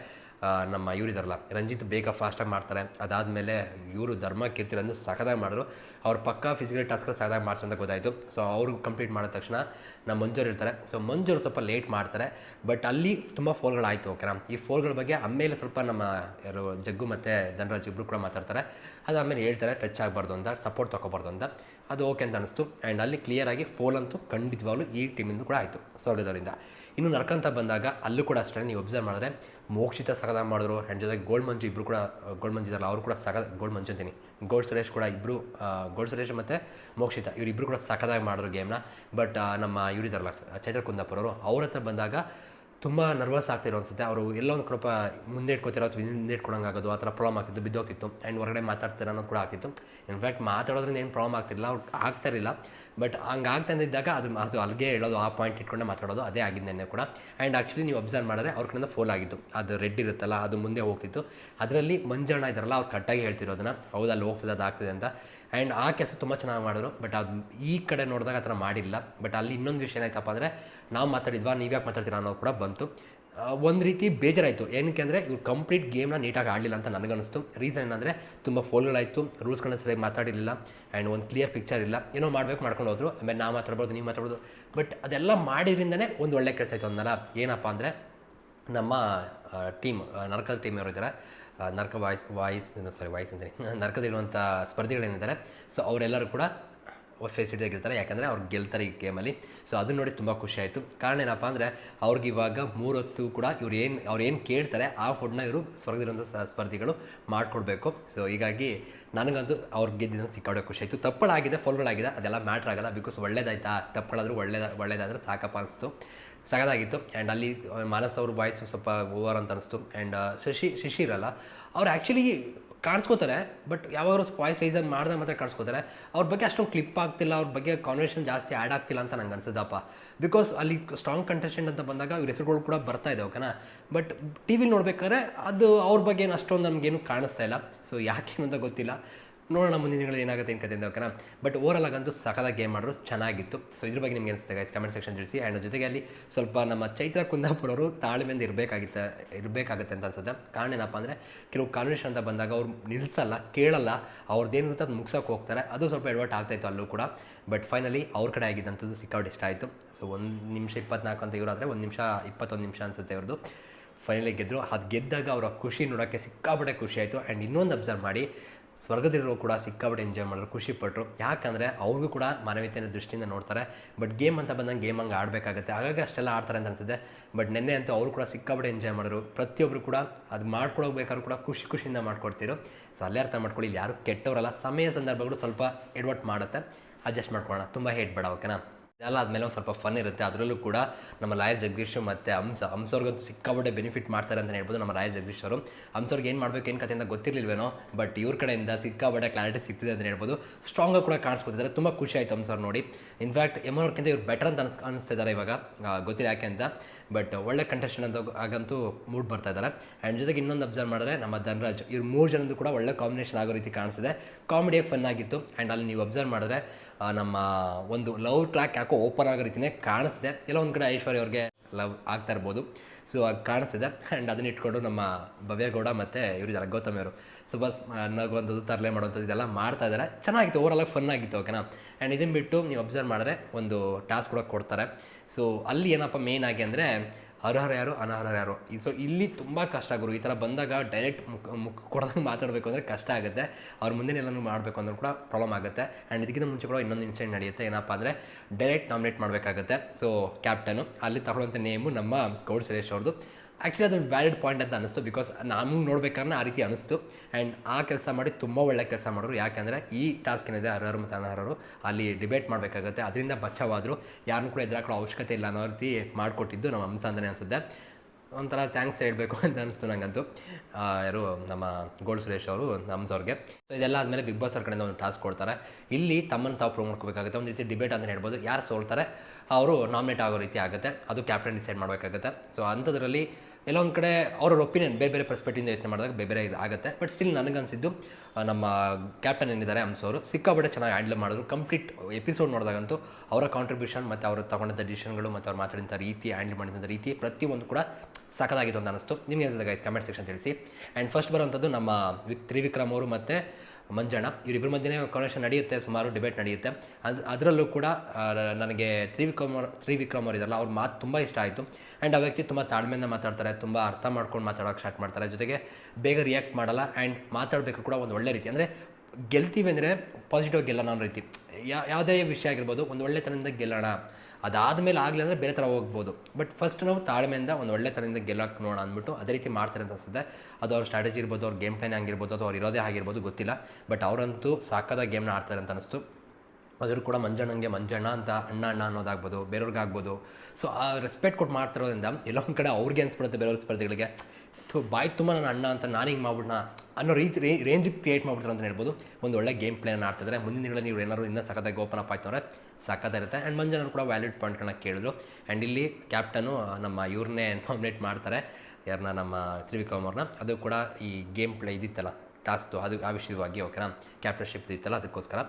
ನಮ್ಮ ಇವರಿದಾರಲ್ಲ ರಂಜಿತ್ ಬೇಗ ಫಾಸ್ಟಾಗಿ ಮಾಡ್ತಾರೆ. ಅದಾದಮೇಲೆ ಇವರು ಧರ್ಮ ಕೀರ್ತಿರಂದು ಸಖದಾಗಿ ಮಾಡಿದ್ರು. ಅವ್ರು ಪಕ್ಕ ಫಿಸಿಕಲ್ ಟಾಸ್ಕ್ ಸಖದಾಗಿ ಮಾಡ್ತಾರೆ ಅಂತ ಗೊತ್ತಾಯಿತು. ಸೊ ಅವರು ಕಂಪ್ಲೀಟ್ ಮಾಡಿದ ತಕ್ಷಣ ನಮ್ಮ ಮಂಜೂರು ಇರ್ತಾರೆ. ಸೊ ಮಂಜೂರು ಸ್ವಲ್ಪ ಲೇಟ್ ಮಾಡ್ತಾರೆ. ಬಟ್ ಅಲ್ಲಿ ತುಂಬ ಫೋಲ್ಗಳಾಯಿತು ಓಕೆನಾ ಈ ಫೋಲ್ಗಳ ಬಗ್ಗೆ ಆಮೇಲೆ ಸ್ವಲ್ಪ ನಮ್ಮ ಯಾರು ಜಗ್ಗು ಮತ್ತು ಧನರಾಜ್ ಇಬ್ಬರು ಕೂಡ ಮಾತಾಡ್ತಾರೆ. ಅದಾದಮೇಲೆ ಹೇಳ್ತಾರೆ ಟಚ್ ಆಗಬಾರ್ದು ಅಂತ ಸಪೋರ್ಟ್ ತೊಗೋಬಾರ್ದು ಅಂತ. ಅದು ಓಕೆ ಅಂತ ಅನಿಸ್ತು. ಆ್ಯಂಡ್ ಅಲ್ಲಿ ಕ್ಲಿಯರಾಗಿ ಫೋಲ್ ಅಂತೂ ಖಂಡಿತವಾಗ್ಲೂ ಈ ಟೀಮಿಂದ ಕೂಡ ಆಯಿತು, ಸ್ವರ್ಗದವರಿಂದ. ಇನ್ನು ನರ್ಕಂತ ಬಂದಾಗ ಅಲ್ಲೂ ಕೂಡ ಅಷ್ಟೇ, ನೀವು ಒಬ್ಸರ್ವ್ ಮಾಡಿದ್ರೆ ಮೋಕ್ಷಿತ ಸಗದ ಮಾಡಿದ್ರು. ಆ್ಯಂಡ್ ಜೊತೆಗೆ ಗೋಲ್ಡ್ ಮಂಜು ಇಬ್ಬರು ಕೂಡ ಗೋಲ್ಡ್ ಮಂಜು ಇದ್ದಾರಲ್ಲ ಅವರು ಕೂಡ ಸಗ ಗೋಲ್ಡ್ ಮಂಜು ಅಂತೀನಿ. ಗೋಲ್ಡ್ ಸುರೇಶ್ ಕೂಡ ಇಬ್ಬರು ಗೋಲ್ಡ್ ಸುರೇಶ್ ಮತ್ತು ಮೋಕ್ಷಿತ ಇವರಿಬ್ಬರು ಕೂಡ ಸಖದಾಗಿ ಮಾಡಿದ್ರು ಗೇಮ್ನ ಬಟ್ ನಮ್ಮ ಇವರಿದ್ದಾರಲ್ಲ ಚೈತ್ರ ಕುಂದಾಪುರ ಅವರು ಅವ್ರ ಹತ್ರ ಬಂದಾಗ ತುಂಬ ನರ್ವಸ್ ಆಗ್ತಿರೋ ಅನ್ಸುತ್ತೆ. ಅವರು ಎಲ್ಲೋ ಒಂದು ಕೃಪ ಮುಂದೆ ಇಟ್ಕೋತಿರೋ ಅಥವಾ ಹಿಂದೆ ಇಟ್ಕೊಳಂಗೆ ಆಗೋದು, ಆ ಥರ ಪ್ರಾಬ್ಲಮ್ ಆಗ್ತಿತ್ತು, ಬಿದ್ದೋಗ್ತಿತ್ತು. ಆ್ಯಂಡ್ ಹೊರಗಡೆ ಮಾತಾಡ್ತಿರೋ ಅನ್ನೋದು ಕೂಡ ಆಗ್ತಿತ್ತು. ಇನ್ಫ್ಯಾಕ್ಟ್ ಮಾತಾಡೋದ್ರಿಂದ ಏನು ಪ್ರಾಬ್ಲಮ್ ಆಗ್ತಿರಲಿಲ್ಲ. ಅವ್ರು ಆಗ್ತಿರಲಿಲ್ಲ ಬಟ್ ಹಂಗೆ ಆಗ್ತಾನಿದ್ದಾಗ ಅದು ಅದು ಅಲ್ಲಿಗೆ ಹೇಳೋದು, ಆ ಪಾಯಿಂಟ್ ಇಟ್ಕೊಂಡೆ ಮಾತಾಡೋದು, ಅದೇ ಆಗಿದ್ದು ಕೂಡ. ಆ್ಯಂಡ್ ಆ್ಯಕ್ಚುಲಿ ನೀವು ಅಬ್ಸರ್ವ್ ಮಾಡಿದ್ರೆ ಅವ್ರ ಕಡೆಯಿಂದ ಫೋಲ್ ಆಗಿತ್ತು. ಅದು ರೆಡ್ ಇರುತ್ತಲ್ಲ, ಅದು ಮುಂದೆ ಹೋಗ್ತಿತ್ತು. ಅದರಲ್ಲಿ ಮಂಜಣ್ಣ ಇದ್ದಾರಲ್ಲ, ಅವ್ರು ಕಟ್ಟಾಗಿ ಹೇಳ್ತಿರೋದನ್ನ. ಹೌದು, ಅಲ್ಲಿ ಹೋಗ್ತದೆ, ಅದು ಆಗ್ತದೆ ಅಂತ. ಆ್ಯಂಡ್ ಆ ಕೆಲಸ ತುಂಬ ಚೆನ್ನಾಗಿ ಮಾಡಿದ್ರು. ಬಟ್ ಅದು ಈ ಕಡೆ ನೋಡಿದಾಗ ಆ ಥರ ಮಾಡಿಲ್ಲ. ಬಟ್ ಅಲ್ಲಿ ಇನ್ನೊಂದು ವಿಷಯ ಏನಾಯ್ತಪ್ಪ ಅಂದರೆ, ನಾವು ಮಾತಾಡಿದ್ವಾ, ನೀವು ಯಾಕೆ ಮಾತಾಡ್ತೀರಾ ಅನ್ನೋದು ಕೂಡ ಬಂತು. ಒಂದು ರೀತಿ ಬೇಜಾರಾಯಿತು. ಏನಕ್ಕೆ ಅಂದರೆ ಇವ್ರು ಕಂಪ್ಲೀಟ್ ಗೇಮ್ನ ನೀಟಾಗಿ ಆಡಲಿಲ್ಲ ಅಂತ ನನಗನ್ನಿಸ್ತು. ರೀಸನ್ ಏನಂದರೆ, ತುಂಬ ಫೋಲ್ಗಳಾಯಿತು. ರೂಲ್ಸ್ಗಳನ್ನ ಸರಿಯಾಗಿ ಮಾತಾಡಿರಲಿಲ್ಲ. ಆ್ಯಂಡ್ ಒಂದು ಕ್ಲಿಯರ್ ಪಿಕ್ಚರ್ ಇಲ್ಲ. ಏನೋ ಮಾಡಬೇಕು ಮಾಡ್ಕೊಂಡು ಹೋದ್ರು. ಆಮೇಲೆ ನಾವು ಮಾತಾಡ್ಬೋದು, ನೀವು ಮಾತಾಡ್ಬೋದು. ಬಟ್ ಅದೆಲ್ಲ ಮಾಡಿದ್ರಿಂದನೇ ಒಂದು ಒಳ್ಳೆ ಕೆಲಸ ಆಯಿತು ಅಂದಲ್ಲ ಏನಪ್ಪ ಅಂದರೆ, ನಮ್ಮ ಟೀಮ್ ನರ್ಕಲ್ ಟೀಮ್ ಇದ್ದಾರೆ ನರ್ಕ ವಾಯ್ಸ್ ವಾಯ್ಸ್ ಸಾರಿ ವಾಯ್ಸ್ ಅಂತೀನಿ. ನರ್ಕದಲ್ಲಿರುವಂಥ ಸ್ಪರ್ಧಿಗಳೇನಿದ್ದಾರೆ ಸೊ ಅವರೆಲ್ಲರೂ ಕೂಡ ಫೆಸಿಲಿಟಿಯಾಗಿರ್ತಾರೆ ಯಾಕಂದರೆ ಅವ್ರು ಗೆಲ್ತಾರೆ ಈ ಗೇಮಲ್ಲಿ ಸೊ ಅದನ್ನ ನೋಡಿ ತುಂಬ ಖುಷಿ ಆಯಿತು. ಕಾರಣ ಏನಪ್ಪ ಅಂದರೆ, ಅವ್ರಿಗೆ ಇವಾಗ ಮೂರೊತ್ತು ಕೂಡ ಇವ್ರು ಏನು, ಅವ್ರು ಏನು ಕೇಳ್ತಾರೆ, ಆ ಫುಡ್ನ ಇವರು ಸ್ವರ್ಗದಿರುವಂಥ ಸ್ಪರ್ಧಿಗಳು ಮಾಡಿಕೊಡ್ಬೇಕು. ಸೊ ಹೀಗಾಗಿ ನನಗಂತೂ ಅವ್ರಿಗೆ ಗೆದ್ದಿದ್ದು ಸಿಕ್ಕಾಡೋ ಖುಷಿ ಆಯಿತು. ತಪ್ಪಳಾಗಿದೆ ಫೋಲ್ಗಳಾಗಿದೆ ಅದೆಲ್ಲ ಮ್ಯಾಟ್ರ್ ಆಗಲ್ಲ. ಬಿಕಾಸ್ ಒಳ್ಳೇದಾಯ್ತಾ? ತಪ್ಪಳಾದರೂ ಒಳ್ಳೇದ, ಒಳ್ಳೇದಾದರೆ ಸಾಕಪ್ಪ ಅನಿಸ್ತು. ಸಗದಾಗಿತ್ತು ಆ್ಯಂಡ್ ಅಲ್ಲಿ ಮಾನಸ್ ಅವ್ರ ವಾಯ್ಸ್ ಸ್ವಲ್ಪ ಓವರ್ ಅಂತ ಅನಿಸ್ತು. ಆ್ಯಂಡ್ ಶಶಿ ಶಶಿ ಇರಲ್ಲ. ಅವ್ರು ಆ್ಯಕ್ಚುಲಿ ಕಾಣಿಸ್ಕೋತಾರೆ ಬಟ್ ಯಾವಾಗಲೂ ವಾಯ್ಸ್ ರೈಸನ್ ಮಾಡಿದಾಗ ಮಾತ್ರ ಕಾಣಿಸ್ಕೋತಾರೆ. ಅವ್ರ ಬಗ್ಗೆ ಅಷ್ಟೊಂದು ಕ್ಲಿಪ್ ಆಗ್ತಿಲ್ಲ, ಅವ್ರ ಬಗ್ಗೆ ಕಾನ್ವರ್ಸೇಷನ್ ಜಾಸ್ತಿ ಆ್ಯಡ್ ಆಗ್ತಿಲ್ಲ ಅಂತ ನಂಗೆ ಅನ್ಸುತ್ತಪ್ಪ ಬಿಕಾಸ್ ಅಲ್ಲಿ ಸ್ಟ್ರಾಂಗ್ ಕಂಟೆಸ್ಟೆಂಟ್ ಅಂತ ಬಂದಾಗ ಇವ್ರ ಹೆಸರುಗಳು ಕೂಡ ಬರ್ತಾ ಇದೆ ಓಕೆನಾ ಬಟ್ ಟಿ ವಿಲಿ ನೋಡ್ಬೇಕಾದ್ರೆ ಅದು ಅವ್ರ ಬಗ್ಗೆ ಏನು ಅಷ್ಟೊಂದು ನಮಗೇನು ಕಾಣಿಸ್ತಾ ಇಲ್ಲ. ಸೊ ಯಾಕೇನು ಅಂತ ಗೊತ್ತಿಲ್ಲ. ನೋಡೋಣ ಮುಂದಿನ ದಿನಗಳಲ್ಲಿ ಏನಾಗುತ್ತೆ ಅಂತ ಓಕೆನಾ ಬಟ್ ಓವರಾಲ್ ಆಗಂತೂ ಸಕಲ ಗೇಮ್ ಮಾಡಿದ್ರು, ಚೆನ್ನಾಗಿತ್ತು. ಸೊ ಇದ್ರ ಬಗ್ಗೆ ನಿಮ್ಗೆ ಅನಿಸುತ್ತೆ ಗೈಸ್ ಕಮೆಂಟ್ ಸೆಕ್ಷನ್ ತಿಳಿಸಿ. ಆ್ಯಂಡ್ ಜೊತೆಗೆ ಅಲ್ಲಿ ಸ್ವಲ್ಪ ನಮ್ಮ ಚೈತ್ರ ಕುಂದಾಪುರ ಅವರು ತಾಳ್ಮೆಯಿಂದ ಇರಬೇಕಾಗಿತ್ತ, ಇರಬೇಕಾಗುತ್ತೆ ಅಂತ ಅನ್ಸುತ್ತೆ. ಕಾರಣ ಏನಪ್ಪ ಅಂದರೆ, ಕೆಲವು ಕಾನ್ವರ್ಸೇಷನ್ ಅಂತ ಬಂದಾಗ ಅವ್ರು ನಿಲ್ಲಿಸಲ್ಲ ಕೇಳಲ್ಲ ಅವ್ರದ್ದೇನಿರುತ್ತೆ ಅದು ಮುಗ್ಸೋಕೆ ಹೋಗ್ತಾರೆ. ಅದು ಸ್ವಲ್ಪ ಎಡವಟ್ ಆಗ್ತಾಯಿತ್ತು ಅಲ್ಲೂ ಕೂಡ. ಬಟ್ ಫೈನಲಿ ಅವ್ರ ಕಡೆ ಆಗಿದ್ದಂಥದ್ದು ಸಿಕ್ಕೌಟ್ ಇಷ್ಟ ಆಯಿತು. ಸೊ ಒಂದು ನಿಮಿಷ ಇಪ್ಪತ್ನಾಲ್ಕು ಅಂತ ಇವರಾದರೆ ಒಂದು ನಿಮಿಷ, ಇಪ್ಪತ್ತೊಂದು ನಿಮಿಷ ಅನಿಸುತ್ತೆ ಅವ್ರದ್ದು ಫೈನಲಿ ಗೆದ್ದರು ಅದು ಗೆದ್ದಾಗ ಅವರ ಖುಷಿ ನೋಡೋಕ್ಕೆ ಸಿಕ್ಕಾಪಟ್ಟೆ ಖುಷಿ ಆಯಿತು. ಆ್ಯಂಡ್ ಇನ್ನೊಂದು ಅಬ್ಸರ್ವ್ ಮಾಡಿ ಸ್ವರ್ಗದಲ್ಲಿರೋ ಕೂಡ ಸಿಕ್ಕಾಬಿಟ್ಟು ಎಂಜಾಯ್ ಮಾಡಿದ್ರು, ಖುಷಿ ಪಟ್ಟರು ಯಾಕಂದರೆ ಅವ್ರಿಗೂ ಕೂಡ ಮಾನವೀಯತೆಯ ದೃಷ್ಟಿಯಿಂದ ನೋಡ್ತಾರೆ. ಬಟ್ ಗೇಮ್ ಅಂತ ಬಂದಂಗೆ ಗೇಮ್ ಹಂಗೆ ಆಡಬೇಕಾಗುತ್ತೆ. ಹಾಗಾಗಿ ಅಷ್ಟೆಲ್ಲ ಆಡ್ತಾರೆ ಅಂತ ಅನ್ಸುತ್ತೆ. ಬಟ್ ನಿನ್ನೆ ಅಂತೂ ಅವರು ಕೂಡ ಸಿಕ್ಕಾಬಿಟ್ಟು ಎಂಜಾಯ್ ಮಾಡಿದ್ರು. ಪ್ರತಿಯೊಬ್ಬರು ಕೂಡ ಅದು ಮಾಡ್ಕೊಡೋಗ್ಬೇಕಾದ್ರೂ ಕೂಡ ಖುಷಿ ಖುಷಿಯಿಂದ ಮಾಡ್ಕೊಡ್ತಿರು ಸೊ ಅಲ್ಲೇ ಅರ್ಥ ಮಾಡ್ಕೊಳ್ಳಿ ಯಾರು ಕೆಟ್ಟವರಲ್ಲ. ಸಮಯ ಸಂದರ್ಭಗಳು ಸ್ವಲ್ಪ ಎಡ್ವರ್ಟ್ ಮಾಡುತ್ತೆ. ಅಡ್ಜಸ್ಟ್ ಮಾಡ್ಕೊಳ್ಳೋಣ. ತುಂಬ ಹೇಟ್ ಬೇಡ ಓಕೆನಾ ಇದೆಲ್ಲ ಆದಮೇಲೆ ಒಂದು ಸ್ವಲ್ಪ ಫನ್ ಇರುತ್ತೆ. ಅದರಲ್ಲೂ ಕೂಡ ನಮ್ಮ ಲಾಯರ್ ಜಗದೀಶ್ ಮತ್ತು ಹಂಸ ಹಂಸವ್ರಿಗಂತೂ ಸಿಕ್ಕಾಪಟ್ಟೆ ಬೆನಿಫಿಟ್ ಮಾಡ್ತಾರೆ ಅಂತ ಹೇಳ್ಬೋದು ನಮ್ಮ ಲಾಯರ್ ಜಗದೀಶ್ ಅವರು. ಹಂಸವ್ರಿಗೆ ಏನು ಮಾಡಬೇಕು, ಏನು ಕಥೆಯಿಂದ ಗೊತ್ತಿರಲಿಲ್ವೇನೋ ಬಟ್ ಇವ್ರ ಕಡೆಯಿಂದ ಸಿಕ್ಕಾಪಟ್ಟೆ ಕ್ಲಾರಿಟಿ ಸಿಗ್ತಿದೆ ಅಂತ ಹೇಳ್ಬೋದು. ಸ್ಟ್ರಾಂಗಾಗಿ ಕೂಡ ಕಾಣಿಸ್ಕೊತಿದ್ದಾರೆ. ತುಂಬ ಖುಷಿ ಆಯಿತು ಹಂಸವ್ರು ನೋಡಿ. ಇನ್ಫ್ಯಾಕ್ಟ್ ಕಿಂತ ಇವ್ರು ಬೆಟರ್ ಅಂತ ಅನ್ಸ್, ಅನಿಸ್ತಿದ್ದಾರೆ ಇವಾಗ. ಗೊತ್ತಿಲ್ಲ ಯಾಕೆ ಅಂತ. ಬಟ್ ಒಳ್ಳೆ ಕಂಟೆಸ್ಟೆಂಟ್ ಅಂತ ಆಗಂತೂ ಮೂಡ್ ಬರ್ತಾ ಇದ್ದಾರೆ ಆ್ಯಂಡ್ ಜೊತೆಗೆ ಇನ್ನೊಂದು ಅಬ್ಸರ್ವ್ ಮಾಡಿದ್ರೆ ನಮ್ಮ ಧನರಾಜ್, ಇವ್ರು ಮೂರು ಜನದ್ದು ಕೂಡ ಒಳ್ಳೆ ಕಾಂಬಿನೇಷನ್ ಆಗೋ ರೀತಿ ಕಾಣಿಸ್ತಿದೆ. ಕಾಮಿಡಿಯಾಗಿ ಫನ್ ಆಗಿತ್ತು. ಆ್ಯಂಡ್ ಅಲ್ಲಿ ನೀವು ಅಬ್ಸರ್ವ್ ಮಾಡಿದ್ರೆ ನಮ್ಮ ಒಂದು ಲವ್ ಟ್ರ್ಯಾಕ್ ಯಾಕೋ ಓಪನ್ ಆಗೋ ರೀತಿಯೇ ಕಾಣಿಸ್ತಿದೆ. ಎಲ್ಲ ಒಂದು ಕಡೆ ಐಶ್ವರ್ಯ ಅವ್ರಿಗೆ ಲವ್ ಆಗ್ತಾ ಇರ್ಬೋದು. ಸೊ ಅದು ಕಾಣಿಸ್ತಿದೆ. ಆ್ಯಂಡ್ ಅದನ್ನ ಇಟ್ಕೊಂಡು ನಮ್ಮ ಭವ್ಯಗೌಡ ಮತ್ತು ಇವರು ಗೌತಮಿ ಅವರು. ಸೊ ಬಸ್ ನಗುವಂಥದ್ದು, ತರಲೆ ಮಾಡುವಂಥದ್ದು ಇದೆಲ್ಲ ಮಾಡ್ತಾ ಇದ್ದಾರೆ ಚೆನ್ನಾಗಿತ್ತು ಓವರಾಲಾಗಿ ಫನ್ ಆಗಿತ್ತು ಓಕೆನಾ ಆ್ಯಂಡ್ ಇದನ್ನು ಬಿಟ್ಟು ನೀವು ಅಬ್ಸರ್ವ್ ಮಾಡಿದ್ರೆ ಒಂದು ಟಾಸ್ಕ್ ಕೂಡ ಕೊಡ್ತಾರೆ. ಸೊ ಅಲ್ಲಿ ಏನಪ್ಪ ಮೇನ್ ಆಗಿ ಅಂದರೆ ಅರ್ಹರು ಯಾರು, ಅನರ್ಹರು ಯಾರು? ಸೊ ಇಲ್ಲಿ ತುಂಬ ಕಷ್ಟ ಗುರು. ಈ ಥರ ಬಂದಾಗ ಡೈರೆಕ್ಟ್ ಮುಖ ಮುಖ ಕೊಡೋದಂಗೆ ಮಾತಾಡಬೇಕು ಅಂದರೆ ಕಷ್ಟ ಆಗುತ್ತೆ. ಅವ್ರ ಮುಂದಿನ ಎಲ್ಲನೂ ಮಾಡಬೇಕು ಅಂದ್ರೂ ಕೂಡ ಪ್ರಾಬ್ಲಮ್ ಆಗುತ್ತೆ. ಆ್ಯಂಡ್ ಇದಕ್ಕಿಂತ ಮುಂಚೆ ಕೂಡ ಇನ್ನೊಂದು ಇನ್ಸಿಡೆಂಟ್ ನಡೆಯುತ್ತೆ. ಏನಪ್ಪ ಅಂದರೆ ಡೈರೆಕ್ಟ್ ನಾಮಿನೇಟ್ ಮಾಡಬೇಕಾಗುತ್ತೆ. ಸೊ ಕ್ಯಾಪ್ಟನು ಅಲ್ಲಿ ತಗೊಳ್ಳುವಂಥ ನೇಮು ನಮ್ಮ ಗೌಡ್ ಸುರೇಶ್ ಅವ್ರದ್ದು ಆ್ಯಕ್ಚುಲಿ ಅದೊಂದು ವ್ಯಾಲಿಡ್ ಪಾಯಿಂಟ್ ಅಂತ ಅನಿಸ್ತು ಬಿಕಾಸ್ ನಮ್ಗೆ ನೋಡ್ಬೇಕಾದ್ರೆ ಆ ರೀತಿ ಅನಿಸ್ತು ಆ್ಯಂಡ್ ಆ ಕೆಲಸ ಮಾಡಿ ತುಂಬ ಒಳ್ಳೆ ಕೆಲಸ ಮಾಡೋರು. ಯಾಕೆಂದರೆ ಈ ಟಾಸ್ಕ್ ಏನಿದೆ ಅರ್ಹರು ಮತ್ತು ಅನರ್ಹರು, ಅಲ್ಲಿ ಡಿಬೇಟ್ ಮಾಡಬೇಕಾಗುತ್ತೆ. ಅದರಿಂದ ಬಚಾವಾದರು. ಯಾರನ್ನೂ ಕೂಡ ಎದುರಾಕೊಳ್ಳೋ ಅವಶ್ಯಕತೆ ಇಲ್ಲ ಅನ್ನೋ ರೀತಿ ಮಾಡಿಕೊಟ್ಟಿದ್ದು ನಮ್ಮ ಹಂಸ ಅಂತಲೇ ಅನಿಸುತ್ತೆ. ಒಂಥರ ಥ್ಯಾಂಕ್ಸ್ ಹೇಳಬೇಕು ಅಂತ ಅನಿಸ್ತು ನನಗಂತೂ ಯಾರು ನಮ್ಮ ಗೋಲ್ಡ್ ಸುರೇಶ್ ಅವರು ನಮ್ಸವ್ರಿಗೆ ಸೊ ಇದೆಲ್ಲ ಆದಮೇಲೆ ಬಿಗ್ ಬಾಸ್ ಅವ್ರ ಕಡೆಯಿಂದ ಒಂದು ಟಾಸ್ಕ್ ಕೊಡ್ತಾರೆ. ಇಲ್ಲಿ ತಮ್ಮನ್ನು ತಾವು ಪ್ರೂವ್ ಮಾಡ್ಕೋಬೇಕಾಗುತ್ತೆ. ಒಂದು ರೀತಿ ಡಿಬೇಟ್ ಅಂತ ಹೇಳ್ಬೋದು. ಯಾರು ಸೋಲ್ತಾರೆ, ಅವರು ನಾಮಿನೇಟ್ ಆಗೋ ರೀತಿ ಆಗುತ್ತೆ. ಅದು ಕ್ಯಾಪ್ಟನ್ ಡಿಸೈಡ್ ಮಾಡಬೇಕಾಗುತ್ತೆ. ಸೊ ಅಂಥದ್ರಲ್ಲಿ ಎಲ್ಲ ಒಂದು ಕಡೆ ಅವ್ರವ್ರ ಒಪಿನಿಯನ್ ಬೇರೆ ಬೇರೆ ಪರ್ಸ್ಪೆಕ್ಟಿಂದ ಯೋಚನೆ ಮಾಡಿದಾಗ ಬೇರೆ ಬೇರೆ ಆಗುತ್ತೆ. ಬಟ್ ಸ್ಟಿಲ್ ನನಗನ್ಸಿದ್ದು ನಮ್ಮ ಕ್ಯಾಪ್ಟನ್ ಏನಿದ್ದಾರೆ ಹಂಸವರು ಸಿಕ್ಕಾಪಟ್ಟೆ ಚೆನ್ನಾಗಿ ಹ್ಯಾಂಡಲ್ ಮಾಡಿದ್ರು. ಕಂಪ್ಲೀಟ್ ಎಪಿಸೋಡ್ ನೋಡಿದಾಗಂತೂ ಅವರ ಕಾಂಟ್ರಿಬ್ಯೂಷನ್ ಮತ್ತು ಅವರು ತಗೊಂಡಂಥ ಡಿಸಿಷನ್ಗಳು ಮತ್ತು ಅವ್ರು ಮಾತಾಡಿದಂಥ ರೀತಿ ಹ್ಯಾಂಡಲ್ ಮಾಡಿದಂಥ ರೀತಿ ಪ್ರತಿಯೊಂದು ಕೂಡ ಸಖತ್ತಾಗಿತ್ತು ಅಂತ ಅನಿಸ್ತು. ನಿಮ್ಗೆ ಅನಿಸಿದೆ ಗೈಸ್ ಕಮೆಂಟ್ ಸೆಕ್ಷನ್ ತಿಳಿಸಿ. ಆ್ಯಂಡ್ ಫಸ್ಟ್ ಬರೋಂಥದ್ದು ನಮ್ಮ ವಿಕ್ ತ್ರಿವಿಕ್ರಮ್ ಅವರು ಮತ್ತು ಮಂಜಣ್ಣ. ಇವರಿಬ್ಬರ ಮಧ್ಯೆ ಕಾನ್ವರ್ಷನ್ ನಡೆಯುತ್ತೆ, ಸುಮಾರು ಡಿಬೇಟ್ ನಡೆಯುತ್ತೆ. ಅದು, ಅದರಲ್ಲೂ ಕೂಡ ನನಗೆ ತ್ರಿವಿಕ್ರಮ್ ತ್ರಿವಿಕ್ರಮ್ ಅವರು ಇದಲ್ಲ ಅವ್ರ ಮಾತು ತುಂಬ ಇಷ್ಟ ಆಯಿತು. ಆ್ಯಂಡ್ ಆ ವ್ಯಕ್ತಿ ತುಂಬ ತಾಳ್ಮೆಯಿಂದ ಮಾತಾಡ್ತಾರೆ, ತುಂಬ ಅರ್ಥ ಮಾಡ್ಕೊಂಡು ಮಾತಾಡೋಕೆ ಸ್ಟಾರ್ಟ್ ಮಾಡ್ತಾರೆ. ಜೊತೆಗೆ ಬೇಗ ರಿಯಾಕ್ಟ್ ಮಾಡಲ್ಲ ಆ್ಯಂಡ್ ಮಾತಾಡಬೇಕು ಕೂಡ ಒಂದು ಒಳ್ಳೆ ರೀತಿ. ಅಂದರೆ ಗೆಲ್ತೀವಿ ಅಂದರೆ ಪಾಸಿಟಿವ್ ಗೆಲ್ಲೋಣ ಅನ್ನೋ ರೀತಿ. ಯಾ, ಯಾವುದೇ ವಿಷಯ ಆಗಿರ್ಬೋದು, ಒಂದು ಒಳ್ಳೆತನದಿಂದ ಗೆಲ್ಲೋಣ. ಅದಾದಮೇಲೆ ಆಗಲಿ ಅಂದರೆ ಬೇರೆ ಥರ ಹೋಗ್ಬೋದು. ಬಟ್ ಫಸ್ಟ್ ನಾವು ತಾಳ್ಮೆಯಿಂದ ಒಂದು ಒಳ್ಳೆ ಥರದಿಂದ ಗೆಲ್ಲಕ್ಕೆ ನೋಡೋಣ ಅಂದ್ಬಿಟ್ಟು ಅದೇ ರೀತಿ ಮಾಡ್ತಾರೆ ಅಂತ ಅನಿಸುತ್ತೆ. ಅದು ಅವ್ರ ಸ್ಟ್ರಾಟಜಿ ಇರ್ಬೋದು, ಅವ್ರ ಗೇಮ್ ಪ್ಲಾನ್ ಆಗಿರ್ಬೋದು ಅಥವಾ ಅವ್ರು ಇರೋದೇ ಆಗಿರ್ಬೋದು, ಗೊತ್ತಿಲ್ಲ. ಬಟ್ ಅವರಂತೂ ಸಾಕಾದ ಗೇಮ್ನ ಆಡ್ತಾರೆ ಅಂತ ಅನಿಸ್ತು. ಅದರೂ ಕೂಡ ಮಂಜಣ್ಣಂಗೆ ಮಂಜಣ್ಣ ಅಂತ ಅಣ್ಣ ಅಣ್ಣ ಅನ್ನೋದಾಗ್ಬೋದು, ಬೇರೆಯವ್ರಿಗಾಗ್ಬೋದು. ಸೊ ಆ ರೆಸ್ಪೆಕ್ಟ್ ಕೊಟ್ಟು ಮಾಡ್ತಿರೋದ್ರಿಂದ ಎಲ್ಲೊಂದು ಕಡೆ ಅವ್ರಿಗೆ ಅನ್ಸ್ಬಿಡುತ್ತೆ, ಬೇರೆಯವ್ರ ಸ್ಪರ್ಧೆಗಳಿಗೆ. ಸೊ ಬಾಯ್ ತುಂಬ ನನ್ನ ಅಣ್ಣ ಅಂತ ನಾನು ಹಿಂಗೆ ಮಾಡ್ಬಿಡ್ನ ಅನ್ನೋ ರೀತಿ ರೇ ರೇಂಜಿಗೆ ಕ್ರಿಯೇಟ್ ಮಾಡ್ಬಿಡ್ತಾರೆ ಅಂತ ಹೇಳ್ಬೋದು. ಒಂದು ಒಳ್ಳೆ ಗೇಮ್ ಪ್ಲೇನ ಆಡ್ತಿದ್ರೆ. ಮುಂದಿನ ದಿನಗಳಲ್ಲಿ ನೀವು ಏನಾದ್ರು ಇನ್ನೂ ಸಖತ್ತಾಗಿ ಓಪನ್ ಅಪ್ ಆಯ್ತು ಅಂದರೆ ಸಖತ್ತಾಗಿರುತ್ತೆ ಆ್ಯಂಡ್ ಮಂಜನವ್ರು ಕೂಡ ವ್ಯಾಲಿಡ್ ಪಾಯಿಂಟ್ಗಳನ್ನ ಕೇಳಿದ್ರು. ಆ್ಯಂಡ್ ಇಲ್ಲಿ ಕ್ಯಾಪ್ಟನು ನಮ್ಮ ಇವ್ರನ್ನೇ ನಾಮಿನೇಟ್ ಮಾಡ್ತಾರೆ. ಯಾರನ್ನ ನಮ್ಮ ತ್ರಿವಿಕ್ರಮ್ ಅದು ಕೂಡ ಈ ಗೇಮ್ ಪ್ಲೇ ಇದಿತ್ತಲ್ಲ ಟಾಸ್ಕ್ದು ಅದು ಆ ವಿಷಯವಾಗಿ ಓಕೆನಾ ಕ್ಯಾಪ್ಟನ್ಶಿಪ್ ಇತ್ತಲ್ಲ, ಅದಕ್ಕೋಸ್ಕರ.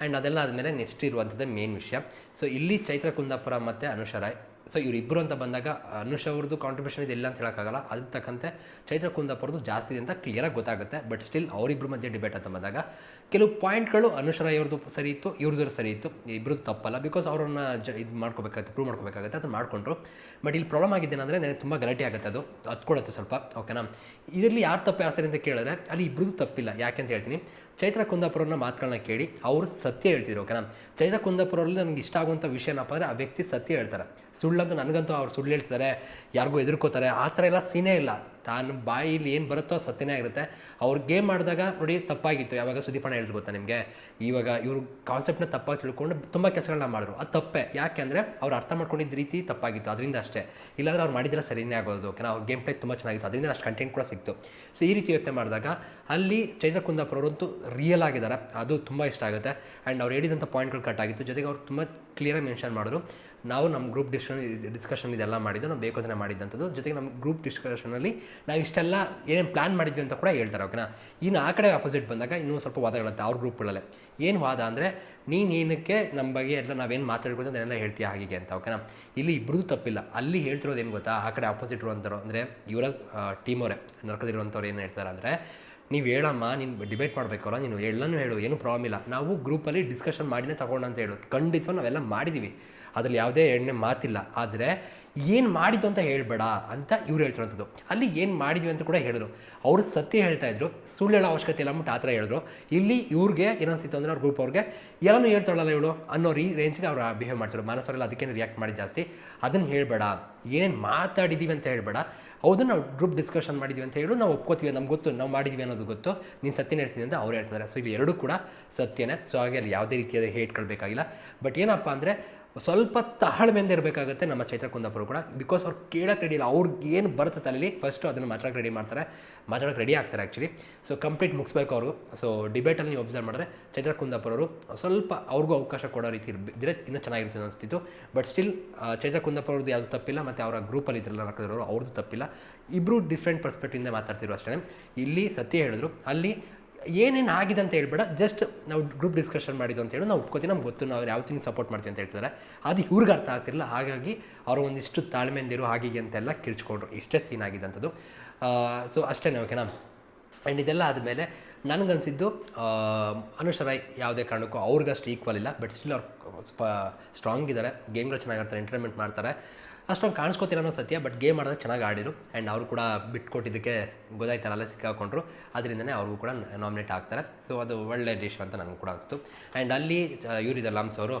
ಆ್ಯಂಡ್ ಅದೆಲ್ಲ ಆದಮೇಲೆ ನೆಕ್ಸ್ಟ್ ಇರುವಂಥದ್ದು ಮೇನ್ ವಿಷಯ. ಸೊ ಇಲ್ಲಿ ಚೈತ್ರ ಕುಂದಾಪುರ ಮತ್ತು ಅನುಷ ರಾಯ್ ಸೊ ಇವರಿಬ್ಬರು ಅಂತ ಬಂದಾಗ, ಅನುಷ್ ಅವ್ರದ್ದು ಕಾಂಟ್ರಿಬ್ಯೂಷನ್ ಇದೆ ಇಲ್ಲ ಅಂತ ಹೇಳೋಕ್ಕಾಗಲ್ಲ. ಅದಕ್ಕೆ ತಕ್ಕಂತೆ ಚೈತ್ರ ಕುಂದಾಪುರದ್ದು ಜಾಸ್ತಿ ಇದೆ ಅಂತ ಕ್ಲಿಯರಾಗಿ ಗೊತ್ತಾಗುತ್ತೆ. ಬಟ್ ಸ್ಟಿಲ್ ಅವರಿಬ್ಬರ ಮಧ್ಯೆ ಡಿಬೇಟ್ ಅಂತ ಬಂದಾಗ, ಕೆಲವು ಪಾಯಿಂಟ್ಗಳು ಅನುಷರ ರಾಯ್ ಅವ್ರದ್ದು ಸರಿ ಇತ್ತು, ಇವ್ರದ್ದು ಸರಿ ಇತ್ತು. ಇಬ್ಬರದ್ದು ತಪ್ಪಲ್ಲ. ಬಿಕಾಸ್ ಅವ್ರನ್ನ ಜ, ಇದು ಮಾಡ್ಕೋಬೇಕಾಗುತ್ತೆ ಪ್ರೂವ್ ಮಾಡ್ಕೋಬೇಕಾಗುತ್ತೆ, ಅದನ್ನು ಮಾಡಿಕೊಂಡ್ರು. ಬಟ್ ಇಲ್ಲಿ ಪ್ರಾಬ್ಲಮ್ ಆಗಿದ್ದೇನೆಂದರೆ ನನಗೆ ತುಂಬ ಗಲಾಟೆ ಆಗುತ್ತೆ ಅದು. ಹತ್ಕೊಳ್ಳುತ್ತೆ ಸ್ವಲ್ಪ ಓಕೆನಾ ಇದರಲ್ಲಿ ಯಾರು ತಪ್ಪು ಯಾರು ಅಂತ ಕೇಳಿದ್ರೆ, ಅಲ್ಲಿ ಇಬ್ಬರದ್ದು ತಪ್ಪಿಲ್ಲ. ಯಾಕೆ ಅಂತ ಹೇಳ್ತೀನಿ. ಚೈತ್ರ ಕುಂದಾಪುರನ ಮಾತುಗಳನ್ನ ಕೇಳಿ, ಅವರು ಸತ್ಯ ಹೇಳ್ತಿದ್ರು ಓಕೆನಾ ಚೈತ್ರ ಕುಂದಾಪುರಲ್ಲಿ ನನಗೆ ಇಷ್ಟ ಆಗುವಂಥ ವಿಷಯ ಏನಪ್ಪ ಅಂದರೆ, ಆ ವ್ಯಕ್ತಿ ಸತ್ಯ ಹೇಳ್ತಾರೆ. ಸುಳ್ಳಂತೂ ನನಗಂತೂ ಅವ್ರು ಸುಳ್ಳು ಹೇಳ್ತಾರೆ ಯಾರಿಗೂ ಎದುರ್ಕೋತಾರೆ, ಆ ಥರ ಎಲ್ಲ ಸೀನೇ ಇಲ್ಲ. ತಾನು ಬಾಯಿಲಿ ಏನು ಬರುತ್ತೋ ಸತ್ಯನೇ ಆಗಿರುತ್ತೆ. ಅವ್ರು ಗೇಮ್ ಮಾಡಿದಾಗ ನೋಡಿ ತಪ್ಪಾಗಿತ್ತು. ಯಾವಾಗ ಸುದೀಪಣ್ಣ ಹೇಳಿದ್ರು ಗೊತ್ತಾ ನಿಮಗೆ? ಇವಾಗ ಇವರು ಕಾನ್ಸೆಪ್ಟ್ನ ತಪ್ಪಾಗಿ ತಿಳ್ಕೊಂಡು ತುಂಬ ಕೆಲಸಗಳನ್ನ ಮಾಡಿದ್ರು. ಅದು ತಪ್ಪೆ. ಯಾಕೆ ಅಂದರೆ ಅವ್ರು ಅರ್ಥ ಮಾಡ್ಕೊಂಡಿದ್ದ ರೀತಿ ತಪ್ಪಾಗಿತ್ತು. ಅದರಿಂದ ಅಷ್ಟೇ. ಇಲ್ಲಾಂದ್ರೆ ಅವ್ರು ಮಾಡಿದ್ರೆ ಸರಿನೇ ಆಗೋದು. ಓಕೆನಾ? ಅವ್ರ ಗೇಮ್ ಪ್ಲೇ ತುಂಬ ಚೆನ್ನಾಗಿತ್ತು. ಅದರಿಂದ ಅಷ್ಟು ಕಂಟೆಂಟ್ ಕೂಡ ಸಿಕ್ತು. ಸೊ ಈ ರೀತಿ ಯೋಚನೆ ಮಾಡಿದಾಗ ಅಲ್ಲಿ ಚೈತ್ರ ಕುಂದಾಪುರ ಅವರಂತೂ ರಿಯಲ್ ಆಗಿದ್ದಾರೆ ಅದು ತುಂಬ ಇಷ್ಟ ಆಗುತ್ತೆ. ಆ್ಯಂಡ್ ಅವ್ರು ಹೇಳಿದಂಥ ಪಾಯಿಂಟ್ಗಳು ಕಟ್ ಆಗಿತ್ತು. ಜೊತೆಗೆ ಅವ್ರು ತುಂಬ ಕ್ಲಿಯರಾಗಿ ಮೆನ್ಷನ್ ಮಾಡಿದ್ರು. ನಾವು ನಮ್ಮ ಗ್ರೂಪ್ ಡಿಸ್ಕಷನ್ ಡಿಸ್ಕಷನ್ ಇದೆಲ್ಲ ಮಾಡಿದ್ದು, ನಾವು ಬೇಕು ಅಂತಲೇ ಮಾಡಿದ್ದಂಥದ್ದು. ಜೊತೆಗೆ ನಮ್ಮ ಗ್ರೂಪ್ ಡಿಸ್ಕಷನಲ್ಲಿ ನಾವು ಇಷ್ಟೆಲ್ಲ ಏನೇನು ಪ್ಲ್ಯಾನ್ ಮಾಡಿದ್ವಿ ಅಂತ ಕೂಡ ಹೇಳ್ತಾರೆ ಓಕೆನಾ ಇನ್ನು ಆ ಕಡೆ ಆಪೋಸಿಟ್ ಬಂದಾಗ ಇನ್ನೂ ಸ್ವಲ್ಪ ವಾದಗಳತ್ತೆ ಅವ್ರ ಗ್ರೂಪ್ಗಳಲ್ಲೇ ಏನು ವಾದ ಅಂದರೆ, ನೀನು ಏನಕ್ಕೆ ನಮ್ಮ ಬಗ್ಗೆ ಎಲ್ಲ ನಾವೇನು ಮಾತಾಡ್ಬೋದು ಅದನ್ನೆಲ್ಲ ಹೇಳ್ತೀಯ ಹಾಗೆ ಅಂತ ಓಕೆನಾ ಇಲ್ಲಿ ಇಬ್ಬರದು ತಪ್ಪಿಲ್ಲ. ಅಲ್ಲಿ ಹೇಳ್ತಿರೋದು ಏನು ಗೊತ್ತಾ? ಆ ಕಡೆ ಆಪೋಸಿಟ್ ಇರುವಂಥವ್ರು ಅಂದರೆ ಇವರ ಟೀಮ್ ಅವರೇ ನಡ್ಕೋದಿರುವಂಥವ್ರು ಏನು ಹೇಳ್ತಾರೆ ಅಂದರೆ, ನೀವು ಹೇಳಮ್ಮ, ನೀನು ಡಿಬೇಟ್ ಮಾಡಬೇಕಲ್ಲ, ನೀನು ಎಲ್ಲನೂ ಹೇಳು, ಏನು ಪ್ರಾಬ್ಲಮ್ ಇಲ್ಲ. ನಾವು ಗ್ರೂಪಲ್ಲಿ ಡಿಸ್ಕಷನ್ ಮಾಡಿನೇ ತಗೊಂಡು ಅಂತ ಹೇಳು. ಖಂಡಿತ ನಾವೆಲ್ಲ ಮಾಡಿದ್ದೀವಿ ಅದ್ರಲ್ಲಿ ಯಾವುದೇ ಎಣ್ಣೆ ಮಾತಿಲ್ಲ. ಆದರೆ ಏನು ಮಾಡಿದ್ದು ಅಂತ ಹೇಳ್ಬೇಡ ಅಂತ ಇವ್ರು ಹೇಳ್ತಿರೋಂಥದ್ದು. ಅಲ್ಲಿ ಏನು ಮಾಡಿದ್ವಿ ಅಂತ ಕೂಡ ಹೇಳಿದ್ರು. ಅವರು ಸತ್ಯ ಹೇಳ್ತಾ ಇದ್ರು. ಸುಳ್ಳು ಅವಶ್ಯಕತೆ ಇಲ್ಲ ಅಂದ್ಬಿಟ್ಟು ಆ ಥರ ಹೇಳಿದ್ರು. ಇಲ್ಲಿ ಇವ್ರಿಗೆ ಏನನ್ಸಿತ್ತು ಅಂದರೆ ಅವ್ರ ಗ್ರೂಪ್ ಅವ್ರಿಗೆ ಎಲ್ಲನೂ ಹೇಳ್ತಾಳಲ್ಲ ಇವಳು? ಅನ್ನೋ ರೀ ರೇಂಜ್ಗೆ ಅವ್ರು ಬಿಹೇವ್ ಮಾಡ್ತಾರೆ ಮನಸ್ಸವರೆಲ್ಲ ಅದಕ್ಕೇನು ರಿಯಾಕ್ಟ್ ಮಾಡಿ ಜಾಸ್ತಿ. ಅದನ್ನು ಹೇಳಬೇಡ. ಏನೇನು ಮಾತಾಡಿದ್ದೀವಿ ಅಂತ ಹೇಳಬೇಡ. ಹೌದು ನಾವು ಗ್ರೂಪ್ ಡಿಸ್ಕಷನ್ ಮಾಡಿದ್ವಿ ಅಂತ ಹೇಳು. ನಾವು ಒಪ್ಕೋತೀವಿ. ನಮ್ಗೆ ಗೊತ್ತು. ನಾವು ಮಾಡಿದ್ವಿ ಅನ್ನೋದು ಗೊತ್ತು. ನೀನು ಸತ್ಯ ಹೇಳ್ತೀನಿ ಅಂತ ಅವ್ರು ಹೇಳ್ತಾರೆ ಸೊ ಇಲ್ಲಿ ಎರಡೂ ಕೂಡ ಸತ್ಯನೇ. ಸೊ ಹಾಗೆ ಅಲ್ಲಿ ಯಾವುದೇ ರೀತಿಯಾದ ಹೇಳ್ಕೊಳ್ಬೇಕಾಗಿಲ್ಲ ಬೇಕಾಗಿಲ್ಲ. ಬಟ್ ಏನಪ್ಪ ಅಂದರೆ ಸ್ವಲ್ಪ ತಾಳ್ಮೆಯಿಂದ ಇರಬೇಕಾಗುತ್ತೆ ನಮ್ಮ ಚೈತ್ರ ಕುಂದಾಪುರ ಕೂಡ. ಬಿಕಾಸ್ ಅವ್ರು ಕೇಳಕ್ಕೆ ರೆಡಿ ಇಲ್ಲ. ಅವ್ರಿಗೆ ಏನು ಬರುತ್ತೆ ತಲೆಯಲ್ಲಿ ಫಸ್ಟು ಅದನ್ನು ಮಾತಾಡೋಕೆ ರೆಡಿ ಮಾಡ್ತಾರೆ. ಮಾತಾಡೋಕೆ ರೆಡಿ ಆಗ್ತಾರೆ ಆ್ಯಕ್ಚುಲಿ ಸೊ ಕಂಪ್ಲೀಟ್ ಮುಗಿಸ್ಬೇಕು ಅವರು. ಸೊ ಡಿಬೇಟಲ್ಲಿ ನೀವು ಒಬ್ಸರ್ವ್ ಮಾಡಿದ್ರೆ ಚೈತ್ರ ಕುಂದಾಪುರ ಸ್ವಲ್ಪ ಅವ್ರಿಗೂ ಅವಕಾಶ ಕೊಡೋ ರೀತಿ ಇದ್ದರೆ ಇನ್ನೂ ಚೆನ್ನಾಗಿರುತ್ತೆ ಅನಿಸ್ತಿತ್ತು. ಬಟ್ ಸ್ಟಿಲ್ ಚೈತ್ರ ಕುಂದಾಪುರ ಯಾವುದು ತಪ್ಪಿಲ್ಲ ಮತ್ತು ಅವರ ಗ್ರೂಪಲ್ಲಿ ಇದ್ರಲ್ಲ ರಕ್ಕದವರು ಅವ್ರದ್ದು ತಪ್ಪಿಲ್ಲ. ಇಬ್ಬರು ಡಿಫ್ರೆಂಟ್ ಪರ್ಸ್ಪೆಕ್ಟಿಂದ ಮಾತಾಡ್ತಿರೋ ಅಷ್ಟೇ ಇಲ್ಲಿ ಸತ್ಯ ಹೇಳಿದ್ರು. ಅಲ್ಲಿ ಏನೇನು ಆಗಿದೆ ಅಂತ ಹೇಳ್ಬೇಡ ಜಸ್ಟ್ ನಾವು ಗ್ರೂಪ್ ಡಿಸ್ಕಷನ್ ಮಾಡಿದ್ದು ಅಂತ ಹೇಳಿ ನಾವು ಉಟ್ಕೋತೀವಿ ನಮ್ಗೆ ಗೊತ್ತು, ನಾವು ಯಾವ ತಿಂಗ್ ಸಪೋರ್ಟ್ ಮಾಡ್ತೀವಿ ಅಂತ ಹೇಳ್ತಾರೆ ಅದು ಇವ್ರಿಗೆ ಅರ್ಥ ಆಗ್ತಿರಲಿಲ್ಲ, ಹಾಗಾಗಿ ಅವರು ಒಂದಿಷ್ಟು ತಾಳ್ಮೆಯಿಂದಿರು ಹಾಗೆ ಅಂತೆಲ್ಲ ಕಿರ್ಚ್ಕೊಂಡ್ರು. ಇಷ್ಟೇ ಸೀನ್ ಆಗಿದೆ ಆಗಿದ್ದಂಥದ್ದು ಸೊ ಅಷ್ಟೇ ಓಕೆನಾ ಆ್ಯಂಡ್ ಇದೆಲ್ಲ ಆದಮೇಲೆ ನನಗನ್ಸಿದ್ದು ಅನುಷ್ ರಾಯ್ ಯಾವುದೇ ಕಾರಣಕ್ಕೂ ಅವ್ರಿಗಷ್ಟು ಈಕ್ವಲ್ ಇಲ್ಲ ಬಟ್ ಸ್ಟಿಲ್ ಅವ್ರು ಸ್ಪ ಸ್ಟ್ರಾಂಗ್ ಇದ್ದಾರೆ ಗೇಮ್ಗಳು ಚೆನ್ನಾಗಿ ಆಡ್ತಾರೆ ಎಂಟರ್ಟೈನ್ಮೆಂಟ್ ಮಾಡ್ತಾರೆ. ಅಷ್ಟೊಂದು ಕಾಣಿಸ್ಕೋತಿಲ್ಲ ಅನ್ನೋ ಸತ್ಯ ಬಟ್ ಗೇಮ್ ಆಡಿದ್ರೆ ಚೆನ್ನಾಗಿ ಆಡಿರು. ಆ್ಯಂಡ್ ಅವರು ಕೂಡ ಬಿಟ್ಕೊಟ್ಟಿದ್ದಕ್ಕೆ ಗೊತ್ತಾಯ್ತಲ್ಲ, ಅಲ್ಲ ಸಿಕ್ಕಾಕೊಂಡ್ರು. ಅದರಿಂದನೇ ಅವ್ರಿಗೂ ಕೂಡ ನಾಮಿನೇಟ್ ಆಗ್ತಾರೆ. ಸೊ ಅದು ಒಳ್ಳೆ ಡಿಶ್ ಅಂತ ನನಗೆ ಕೂಡ ಅನಿಸ್ತು. ಆ್ಯಂಡ್ ಅಲ್ಲಿ ಇವರಿದ್ದಾರೆ ಲಾಮ್ಸ್ ಅವರು.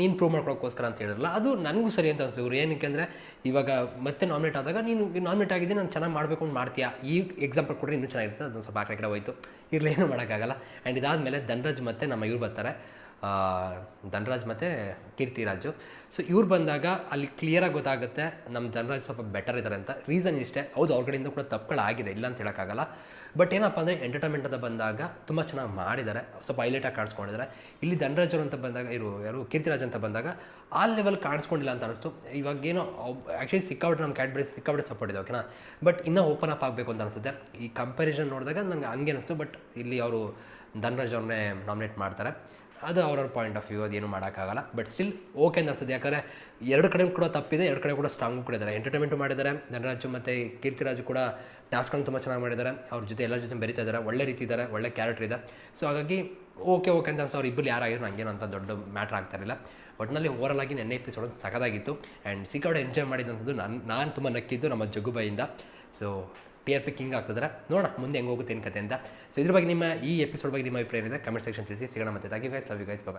ನೀನು ಪ್ರೂವ್ ಮಾಡ್ಕೊಳಕ್ಕೋಸ್ಕರ ಅಂತ ಹೇಳಿದ್ರಲ್ಲ, ಅದು ನನಗೂ ಸರಿ ಅಂತ ಅನಿಸ್ತು. ಇವ್ರು ಏನಕ್ಕೆ ಅಂದರೆ ಇವಾಗ ಮತ್ತೆ ನಾಮಿನೇಟ್ ಆದಾಗ, ನೀನು ನಾಮಿನೇಟ್ ಆಗಿದ್ದೆ ನಾನು ಚೆನ್ನಾಗಿ ಮಾಡಬೇಕು ಅಂತ ಮಾಡ್ತೀಯಾ? ಈ ಎಕ್ಸಾಂಪಲ್ ಕೊಟ್ಟರೆ ಇನ್ನೂ ಚೆನ್ನಾಗಿರ್ತದೆ, ಅದೊಂದು ಸ್ವಲ್ಪ ಆ ಕಡೆ ಹೋಯಿತು. ಇರಲಿ, ಏನೂ ಮಾಡೋಕ್ಕಾಗಲ್ಲ. ಆ್ಯಂಡ್ ಇದಾದಮೇಲೆ ಧನ್ರಾಜ್ ಮತ್ತು ನಮ್ಮ ಇವ್ರು ಬರ್ತಾರೆ. ಧನರಾಜ್ ಮತ್ತು ಕೀರ್ತಿರಾಜು ಸೊ ಇವ್ರು ಬಂದಾಗ ಅಲ್ಲಿ ಕ್ಲಿಯರಾಗಿ ಗೊತ್ತಾಗುತ್ತೆ ನಮ್ಮ ಧನರಾಜ್ ಸ್ವಲ್ಪ ಬೆಟರ್ ಇದ್ದಾರೆ ಅಂತ. ರೀಸನ್ ಇಷ್ಟೇ. ಹೌದು, ಅವ್ರ ಕಡೆಯಿಂದ ಕೂಡ ತಪ್ಪುಗಳಾಗಿದೆ ಇಲ್ಲ ಅಂತ ಹೇಳೋಕ್ಕಾಗಲ್ಲ. ಬಟ್ ಏನಪ್ಪ ಅಂದರೆ ಎಂಟರ್ಟೈನ್ಮೆಂಟ್ ಅಂತ ಬಂದಾಗ ತುಂಬ ಚೆನ್ನಾಗಿ ಮಾಡಿದ್ದಾರೆ. ಸ್ವಲ್ಪ ಹೈಲೈಟಾಗಿ ಕಾಣಿಸ್ಕೊಂಡಿದ್ದಾರೆ. ಇಲ್ಲಿ ಧನರಾಜ್ ಅವರು ಅಂತ ಬಂದಾಗ ಇರು ಯಾರು? ಕೀರ್ತಿರಾಜ್ ಅಂತ ಬಂದಾಗ ಆ ಲೆವೆಲ್ ಕಾಣಿಸ್ಕೊಂಡಿಲ್ಲ ಅಂತ ಅನಿಸ್ತು. ಇವಾಗ ಏನೋ ಆ್ಯಕ್ಚುಲಿ ಸಿಕ್ಕಾಬಿಟ್ಟು ನಮ್ಮ ಕ್ಯಾಡ್ಬರೀಸ್ ಸಿಕ್ಕಾಬಿಟ್ಟು ಸಪೋರ್ಟ್ ಇದೆ ಓಕೆನಾ ಬಟ್ ಇನ್ನೂ ಓಪನ್ ಅಪ್ ಆಗಬೇಕು ಅಂತ ಅನಿಸುತ್ತೆ. ಈ ಕಂಪ್ಯಾರಿಸನ್ ನೋಡಿದಾಗ ನಂಗೆ ಹಂಗೆ ಅನಿಸ್ತು. ಬಟ್ ಇಲ್ಲಿ ಅವರು ಧನರಾಜ್ ಅವ್ರನ್ನೇ ನಾಮಿನೇಟ್ ಮಾಡ್ತಾರೆ. ಅದು ಅವ್ರವ್ರ ಪಾಯಿಂಟ್ ಆಫ್ ವ್ಯೂ ಅದೇನು ಮಾಡೋಕ್ಕಾಗಲ್ಲ. ಬಟ್ ಸ್ಟಿಲ್ ಓಕೆ ಅಂತ ಅನ್ಸುತ್ತೆ ಯಾಕಂದರೆ ಎರಡು ಕಡೆ ಕೂಡ ತಪ್ಪಿದೆ, ಎರಡು ಕಡೆ ಕೂಡ ಸ್ಟ್ರಾಂಗ್ ಕೂಡ ಇದ್ದಾರೆ. ಎಂಟರ್ಟೈನ್ಮೆಂಟ್ ಮಾಡಿದ್ದಾರೆ, ಧನರಾಜು ಮತ್ತು ಕೀರ್ತಿರಾಜು ಕೂಡ ಟಾಸ್ಕ್ಗಳನ್ನು ತುಂಬ ಚೆನ್ನಾಗಿ ಮಾಡಿದ್ದಾರೆ. ಅವ್ರ ಜೊತೆ ಎಲ್ಲರ ಜೊತೆ ಬೆರಿತಾ ಇದ್ದಾರೆ, ಒಳ್ಳೆ ರೀತಿ ಇದ್ದಾರೆ, ಒಳ್ಳೆ ಕ್ಯಾರೆಕ್ಟರ್ ಇದೆ. ಸೊ ಹಾಗಾಗಿ ಓಕೆ ಓಕೆ ಅಂತ ಅನ್ಸೋ ಅವ್ರು ಇಬ್ಬರು ಯಾರಾಗಿದ್ರು ಅಂತ ದೊಡ್ಡ ಮ್ಯಾಟ್ರ್ ಆಗ್ತಾ ಇರಲಿಲ್ಲ. ಒಟ್ಟಿನಲ್ಲಿ ಓವರಲ್ ಆಗಿ ನೆನ್ನೆ ಎಪಿಸೋಡ್ ಸಖತ್ತಾಗಿತ್ತು. ಆ್ಯಂಡ್ ಸಿಕ್ಕಾಡೆ ಎಂಜಾಯ್ ಮಾಡಿದಂಥದ್ದು ನಾನು ನಾನು ತುಂಬ ನಕ್ಕಿದ್ದು ನಮ್ಮ ಜಗ್ಗುಬಾಯಿಂದ. ಸೊ ಟಿ ಪಿಕ್ಕಿಂಗ್ ಆಗ್ತದ್ರೆ ನೋಡೋಣ, ಮುಂದೆ ಹೆಂಗೆ ಹೋಗುತ್ತೆ ಏನು ಕತೆ ಅಂತ ಸೊ ಇದ್ರ ಬಗ್ಗೆ ನಿಮ್ಮ ಈ ಎಪಿಸೋಡ್ ಬಗ್ಗೆ ನಿಮ್ಮ ಅಭಿಪ್ರಾಯ ಏನಿದೆ ಕಮೆಂಟ್ ಸೆಕ್ಷನ್ ತಿಳಿಸಿ, ಸಿಗೋಣ ಮತ್ತೆ. Thank you guys love you guys bye